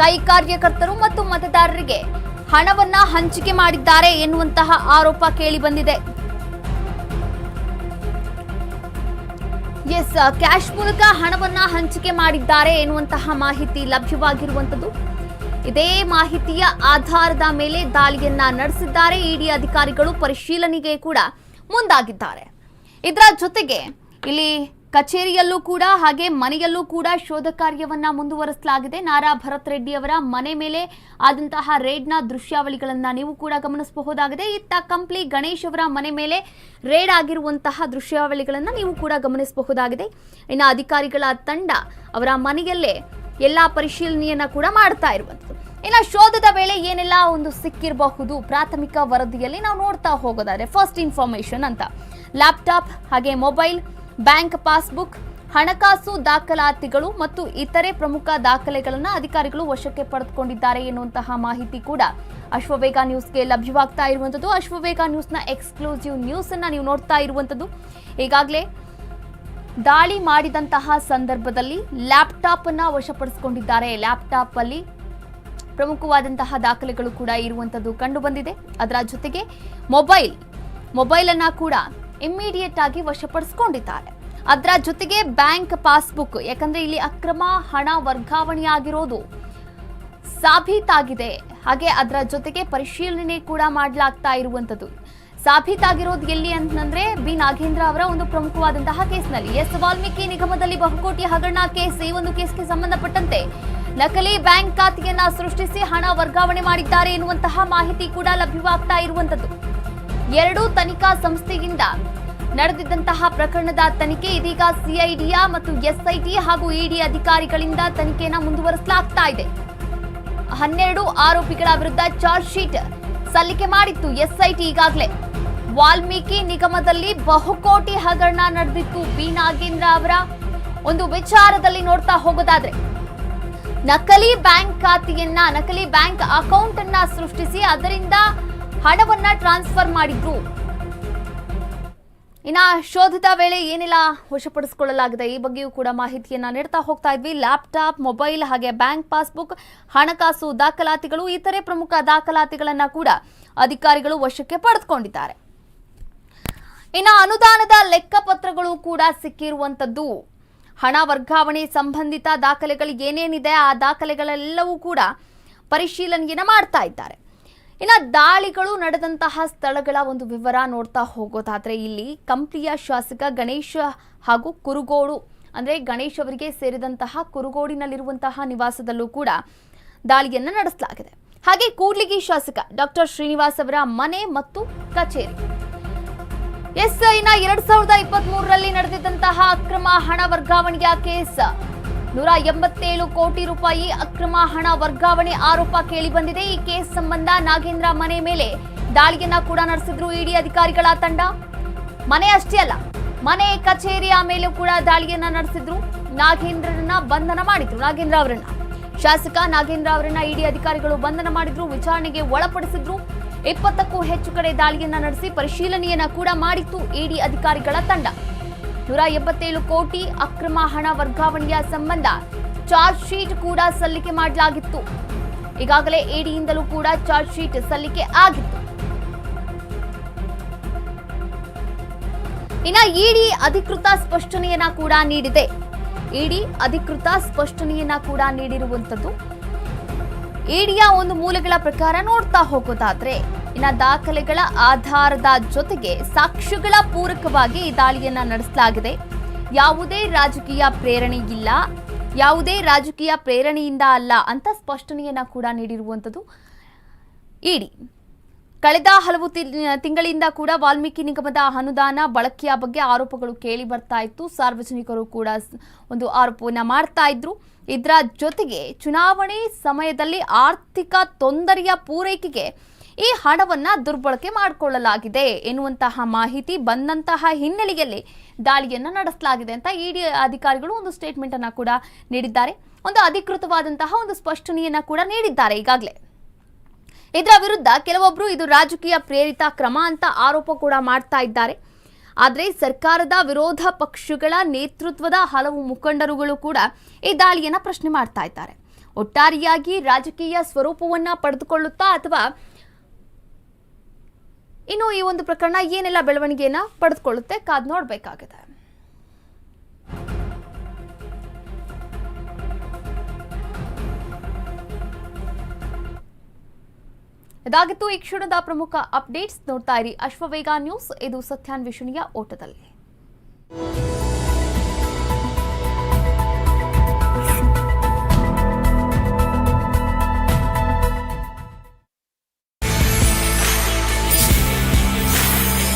ಕೈ ಕಾರ್ಯಕರ್ತರು ಮತ್ತು ಮತದಾರರಿಗೆ ಹಣವನ್ನ ಹಂಚಿಕೆ ಮಾಡಿದ್ದಾರೆ ಎನ್ನುವಂತಹ ಆರೋಪ ಕೇಳಿ ಬಂದಿದೆ. ಎಸ್, ಕ್ಯಾಶ್ ಮೂಲಕ ಹಣವನ್ನ ಹಂಚಿಕೆ ಮಾಡಿದ್ದಾರೆ ಎನ್ನುವಂತಹ ಮಾಹಿತಿ ಲಭ್ಯವಾಗಿರುವಂತದ್ದು ಇದೇ ಮಾಹಿತಿಯ ಆಧಾರದ ಮೇಲೆ ದಾಳಿಯನ್ನ ನಡೆಸಿದ್ದಾರೆ. ಇಡಿ ಅಧಿಕಾರಿಗಳು ಪರಿಶೀಲನೆಗೆ ಕೂಡ ಮುಂದಾಗಿದ್ದಾರೆ. ಇದರ ಜೊತೆಗೆ ಇಲ್ಲಿ ಕಚೇರಿಯಲ್ಲೂ ಕೂಡ ಹಾಗೆ ಮನೆಯಲ್ಲೂ ಕೂಡ ಶೋಧ ಕಾರ್ಯವನ್ನ ಮುಂದುವರಿಸಲಾಗಿದೆ. ನಾರಾ ಭರತ್ ರೆಡ್ಡಿ ಅವರ ಮನೆ ಮೇಲೆ ಆದಂತಹ ರೇಡ್ನ ದೃಶ್ಯಾವಳಿಗಳನ್ನ ನೀವು ಕೂಡ ಗಮನಿಸಬಹುದಾಗಿದೆ. ಇತ್ತ ಕಂಪ್ಲಿ ಗಣೇಶ್ ಅವರ ಮನೆ ಮೇಲೆ ರೇಡ್ ಆಗಿರುವಂತಹ ದೃಶ್ಯಾವಳಿಗಳನ್ನ ನೀವು ಕೂಡ ಗಮನಿಸಬಹುದಾಗಿದೆ. ಇನ್ನು ಅಧಿಕಾರಿಗಳ ತಂಡ ಅವರ ಮನೆಯಲ್ಲೇ ಎಲ್ಲಾ ಪರಿಶೀಲನೆಯನ್ನ ಕೂಡ ಮಾಡ್ತಾ ಇರುವಂಥದ್ದು. ಇನ್ನು ಶೋಧದ ವೇಳೆ ಏನೆಲ್ಲ ಒಂದು ಸಿಕ್ಕಿರಬಹುದು ಪ್ರಾಥಮಿಕ ವರದಿಯಲ್ಲಿ ನಾವು ನೋಡ್ತಾ ಹೋಗೋದಾದ್ರೆ ಫಸ್ಟ್ ಇನ್ಫಾರ್ಮೇಶನ್ ಅಂತ. ಲ್ಯಾಪ್ಟಾಪ್ ಹಾಗೆ ಮೊಬೈಲ್ ಬ್ಯಾಂಕ್ ಪಾಸ್ಬುಕ್, ಹಣಕಾಸು ದಾಖಲಾತಿಗಳು ಮತ್ತು ಇತರೆ ಪ್ರಮುಖ ದಾಖಲೆಗಳನ್ನು ಅಧಿಕಾರಿಗಳು ವಶಕ್ಕೆ ಪಡೆದುಕೊಂಡಿದ್ದಾರೆ ಎನ್ನುವಂತಹ ಮಾಹಿತಿ ಕೂಡ ಅಶ್ವವೇಗ ನ್ಯೂಸ್ಗೆ ಲಭ್ಯವಾಗ್ತಾ ಇರುವಂಥದ್ದು. ಅಶ್ವವೇಗ ನ್ಯೂಸ್ನ ಎಕ್ಸ್ಕ್ಲೂಸಿವ್ ನ್ಯೂಸ್ ಅನ್ನ ನೀವು ನೋಡ್ತಾ ಇರುವಂಥದ್ದು. ಈಗಾಗಲೇ ದಾಳಿ ಮಾಡಿದಂತಹ ಸಂದರ್ಭದಲ್ಲಿ ಲ್ಯಾಪ್ಟಾಪ್ ಅನ್ನ ವಶಪಡಿಸಿಕೊಂಡಿದ್ದಾರೆ. ಲ್ಯಾಪ್ಟಾಪ್ ಅಲ್ಲಿ ಪ್ರಮುಖವಾದಂತಹ ದಾಖಲೆಗಳು ಕೂಡ ಇರುವಂತದ್ದು ಕಂಡು ಬಂದಿದೆ ಅದರ ಜೊತೆಗೆ ಮೊಬೈಲ್ ಮೊಬೈಲ್ ಅನ್ನ ಕೂಡ ಇಮ್ಮಿಡಿಯೇಟ್ ಆಗಿ ವಶಪಡಿಸಿಕೊಂಡಿದ್ದಾರೆ. ಅದರ ಜೊತೆಗೆ ಬ್ಯಾಂಕ್ ಪಾಸ್ಬುಕ್ ಯಾಕಂದ್ರೆ ಇಲ್ಲಿ ಅಕ್ರಮ ಹಣ ವರ್ಗಾವಣೆಯಾಗಿರೋದು ಸಾಬೀತಾಗಿದೆ. ಹಾಗೆ ಅದರ ಜೊತೆಗೆ ಪರಿಶೀಲನೆ ಕೂಡ ಮಾಡಲಾಗ್ತಾ ಇರುವಂತದ್ದು. ಸಾಬೀತಾಗಿರೋದು ಎಲ್ಲಿ ಅಂತಂದ್ರೆ ಬಿ. ನಾಗೇಂದ್ರ ಅವರ ಒಂದು ಪ್ರಮುಖವಾದಂತಹ ಕೇಸ್ನಲ್ಲಿ. ಎಸ್. ವಾಲ್ಮೀಕಿ ನಿಗಮದಲ್ಲಿ ಬಹುಕೋಟಿ ಹಗರಣ ಕೇಸ್, ಈ ಒಂದು ಕೇಸ್ಗೆ ಸಂಬಂಧಪಟ್ಟಂತೆ ನಕಲಿ ಬ್ಯಾಂಕ್ ಖಾತೆಯನ್ನ ಸೃಷ್ಟಿಸಿ ಹಣ ವರ್ಗಾವಣೆ ಮಾಡಿದ್ದಾರೆ ಎನ್ನುವಂತಹ ಮಾಹಿತಿ ಕೂಡ ಲಭ್ಯವಾಗ್ತಾ ಇರುವಂತದ್ದು. ಎರಡೂ ತನಿಖಾ ಸಂಸ್ಥೆಯಿಂದ ನಡೆದಿದ್ದಂತಹ ಪ್ರಕರಣದ ತನಿಖೆ ಇದೀಗ ಸಿಐಡಿಯ ಮತ್ತು ಎಸ್ಐಟಿ ಹಾಗೂ ಇಡಿ ಅಧಿಕಾರಿಗಳಿಂದ ತನಿಖೆಯನ್ನು ಮುಂದುವರಿಸಲಾಗ್ತಾ ಇದೆ. ಹನ್ನೆರಡು ಆರೋಪಿಗಳ ವಿರುದ್ಧ ಚಾರ್ಜ್ ಶೀಟ್ ಸಲ್ಲಿಕೆ ಮಾಡಿತ್ತು ಎಸ್ಐಟಿ ಈಗಾಗಲೇ. ವಾಲ್ಮೀಕಿ ನಿಗಮದಲ್ಲಿ ಬಹುಕೋಟಿ ಹಗರಣ ನಡೆದಿತ್ತು ಬಿ ನಾಗೇಂದ್ರ ಅವರ ಒಂದು ವಿಚಾರದಲ್ಲಿ ನೋಡ್ತಾ ಹೋಗೋದಾದ್ರೆ. ನಕಲಿ ಬ್ಯಾಂಕ್ ಖಾತೆಯನ್ನ, ನಕಲಿ ಬ್ಯಾಂಕ್ ಅಕೌಂಟ್ ಅನ್ನ ಸೃಷ್ಟಿಸಿ ಅದರಿಂದ ಹಣವನ್ನ ಟ್ರಾನ್ಸ್ಫರ್ ಮಾಡಿದ್ರು. ಇನ್ನ ಶೋಧದ ವೇಳೆ ಏನೆಲ್ಲ ವಶಪಡಿಸಿಕೊಳ್ಳಲಾಗಿದೆ. ಈ ಬಗ್ಗೆಯೂ ಕೂಡ ಮಾಹಿತಿಯನ್ನ ನೀಡ್ತಾ ಹೋಗ್ತಾ ಇದ್ವಿ. ಲ್ಯಾಪ್ಟಾಪ್, ಮೊಬೈಲ್ ಹಾಗೆ ಬ್ಯಾಂಕ್ ಪಾಸ್ಬುಕ್, ಹಣಕಾಸು ದಾಖಲಾತಿಗಳು, ಇತರೆ ಪ್ರಮುಖ ದಾಖಲಾತಿಗಳನ್ನ ಕೂಡ ಅಧಿಕಾರಿಗಳು ವಶಕ್ಕೆ ಪಡೆದುಕೊಂಡಿದ್ದಾರೆ. ಇನ್ನು ಅನುದಾನದ ಲೆಕ್ಕಪತ್ರಗಳು ಕೂಡ ಸಿಕ್ಕಿರುವಂತದ್ದು. ಹಣ ವರ್ಗಾವಣೆ ಸಂಬಂಧಿತ ದಾಖಲೆಗಳು ಏನೇನಿದೆ, ಆ ದಾಖಲೆಗಳೆಲ್ಲವೂ ಕೂಡ ಪರಿಶೀಲನೆಯನ್ನ ಮಾಡ್ತಾ ಇದ್ದಾರೆ. ಇನ್ನು ದಾಳಿಗಳು ನಡೆದಂತಹ ಸ್ಥಳಗಳ ಒಂದು ವಿವರ ನೋಡ್ತಾ ಹೋಗೋದಾದ್ರೆ ಇಲ್ಲಿ ಕಂಪ್ಲಿಯ ಶಾಸಕ ಗಣೇಶ ಹಾಗೂ ಕುರುಗೋಡು, ಅಂದ್ರೆ ಗಣೇಶ್ ಅವರಿಗೆ ಸೇರಿದಂತಹ ಕುರುಗೋಡಿನಲ್ಲಿರುವಂತಹ ನಿವಾಸದಲ್ಲೂ ಕೂಡ ದಾಳಿಯನ್ನು ನಡೆಸಲಾಗಿದೆ. ಹಾಗೆ ಕೂಡ್ಲಿಗಿ ಶಾಸಕ ಡಾಕ್ಟರ್ ಶ್ರೀನಿವಾಸ್ ಅವರ ಮನೆ ಮತ್ತು ಕಚೇರಿ. ಎಸ್ಐನ ಎರಡ್ ಸಾವಿರದ ಇಪ್ಪತ್ತ್ ಮೂರರಲ್ಲಿ ನಡೆದಿದ್ದಂತಹ ಅಕ್ರಮ ಹಣ ವರ್ಗಾವಣೆಯ ಕೇಸ್ ನೂರ ಎಂಬತ್ತೇಳು ಕೋಟಿ ರೂಪಾಯಿ ಅಕ್ರಮ ಹಣ ವರ್ಗಾವಣೆ ಆರೋಪ ಕೇಳಿಬಂದಿದೆ. ಈ ಕೇಸ್ ಸಂಬಂಧ ನಾಗೇಂದ್ರ ಮನೆ ಮೇಲೆ ದಾಳಿಯನ್ನ ಕೂಡ ನಡೆಸಿದ್ರು ಇಡಿ ಅಧಿಕಾರಿಗಳ ತಂಡ. ಮನೆ ಅಷ್ಟೇ ಅಲ್ಲ, ಮನೆ ಕಚೇರಿಯ ಮೇಲೂ ಕೂಡ ದಾಳಿಯನ್ನ ನಡೆಸಿದ್ರು. ನಾಗೇಂದ್ರನ ಬಂಧನ ಮಾಡಿದ್ರು, ನಾಗೇಂದ್ರ ಅವರನ್ನ. ಶಾಸಕ ನಾಗೇಂದ್ರ ಅವರನ್ನ ಇಡಿ ಅಧಿಕಾರಿಗಳು ಬಂಧನ ಮಾಡಿದ್ರು, ವಿಚಾರಣೆಗೆ ಒಳಪಡಿಸಿದ್ರು. ಇಪ್ಪತ್ತಕ್ಕೂ ಹೆಚ್ಚು ಕಡೆ ದಾಳಿಯನ್ನ ನಡೆಸಿ ಪರಿಶೀಲನೆಯನ್ನ ಕೂಡ ಮಾಡಿತ್ತು ಇಡಿ ಅಧಿಕಾರಿಗಳ ತಂಡ. ನೂರ ಎಪ್ಪತ್ತೇಳು ಕೋಟಿ ಅಕ್ರಮ ಹಣ ವರ್ಗಾವಣೆಯ ಸಂಬಂಧ ಚಾರ್ಜ್ ಶೀಟ್ ಕೂಡ ಸಲ್ಲಿಕೆ ಮಾಡಲಾಗಿತ್ತು. ಈಗಾಗಲೇ ಇಡಿಯಿಂದಲೂ ಕೂಡ ಚಾರ್ಜ್ ಶೀಟ್ ಸಲ್ಲಿಕೆ ಆಗಿತ್ತು. ಇನ್ನ ಇಡಿ ಅಧಿಕೃತ ಸ್ಪಷ್ಟನೆಯನ್ನ ಕೂಡ ನೀಡಿದೆ. ಇಡಿ ಅಧಿಕೃತ ಸ್ಪಷ್ಟನೆಯನ್ನ ಕೂಡ ನೀಡಿರುವಂತದ್ದು. ಇಡಿಯ ಒಂದು ಮೂಲಗಳ ಪ್ರಕಾರ ನೋಡ್ತಾ ಹೋಗೋದಾದ್ರೆ ಇನ್ನ ದಾಖಲೆಗಳ ಆಧಾರದ ಜೊತೆಗೆ ಸಾಕ್ಷ್ಯಗಳ ಪೂರಕವಾಗಿ ಈ ದಾಳಿಯನ್ನ ನಡೆಸಲಾಗಿದೆ. ಯಾವುದೇ ರಾಜಕೀಯ ಪ್ರೇರಣೆ ಇಲ್ಲ. ಯಾವುದೇ ರಾಜಕೀಯ ಪ್ರೇರಣೆಯಿಂದ ಅಲ್ಲ ಅಂತ ಸ್ಪಷ್ಟನೆಯನ್ನ ಕೂಡ ನೀಡಿರುವಂಥದ್ದು ಇಡಿ. ಕಳೆದ ಹಲವು ತಿಂಗಳಿಂದ ಕೂಡ ವಾಲ್ಮೀಕಿ ನಿಗಮದ ಅನುದಾನ ಬಳಕೆಯ ಬಗ್ಗೆ ಆರೋಪಗಳು ಕೇಳಿ ಬರ್ತಾ ಇತ್ತು. ಸಾರ್ವಜನಿಕರು ಕೂಡ ಒಂದು ಆರೋಪವನ್ನ ಮಾಡ್ತಾ ಇದ್ರು. ಇದರ ಜೊತೆಗೆ ಚುನಾವಣೆ ಸಮಯದಲ್ಲಿ ಆರ್ಥಿಕ ತೊಂದರೆಯ ಪೂರೈಕೆಗೆ ಈ ಹಣವನ್ನ ದುರ್ಬಳಕೆ ಮಾಡಿಕೊಳ್ಳಲಾಗಿದೆ ಎನ್ನುವಂತಹ ಮಾಹಿತಿ ಬಂದಂತಹ ಹಿನ್ನೆಲೆಯಲ್ಲಿ ದಾಳಿಯನ್ನ ನಡೆಸಲಾಗಿದೆ ಅಂತ ಇಡಿ ಅಧಿಕಾರಿಗಳು ಒಂದು ಸ್ಟೇಟ್ಮೆಂಟ್ ಅನ್ನ ಕೂಡ ನೀಡಿದ್ದಾರೆ. ಒಂದು ಅಧಿಕೃತವಾದಂತಹ ಒಂದು ಸ್ಪಷ್ಟನೆಯನ್ನ ಕೂಡ ನೀಡಿದ್ದಾರೆ ಈಗಾಗಲೇ. ಇದರ ವಿರುದ್ಧ ಕೆಲವೊಬ್ರು ಇದು ರಾಜಕೀಯ ಪ್ರೇರಿತ ಕ್ರಮ ಅಂತ ಆರೋಪ ಕೂಡ ಮಾಡ್ತಾ ಇದ್ದಾರೆ. ಆದರೆ ಸರ್ಕಾರದ ವಿರೋಧ ಪಕ್ಷಗಳ ನೇತೃತ್ವದ ಹಲವು ಮುಖಂಡರುಗಳು ಕೂಡ ಈ ದಾಳಿಯನ್ನ ಪ್ರಶ್ನೆ ಮಾಡ್ತಾ ಇದ್ದಾರೆ. ಒಟ್ಟಾರೆಯಾಗಿ ರಾಜಕೀಯ ಸ್ವರೂಪವನ್ನ ಪಡೆದುಕೊಳ್ಳುತ್ತಾ ಅಥವಾ ಇನ್ನು ಈ ಒಂದು ಪ್ರಕರಣ ಏನೆಲ್ಲ ಬೆಳವಣಿಗೆಯನ್ನ ಪಡೆದುಕೊಳ್ಳುತ್ತೆ ಕಾದ್ ನೋಡಬೇಕಾಗಿದೆ. ಇದಾಗಿತ್ತು ಈ ಕ್ಷಣದ ಪ್ರಮುಖ ಅಪ್ಡೇಟ್ಸ್. ನೋಡ್ತಾ ಇರಿ ಅಶ್ವವೇಗ ನ್ಯೂಸ್. ಇದು ಸತ್ಯಾನ್ವೇಷಣೆಯ ಓಟದಲ್ಲಿ.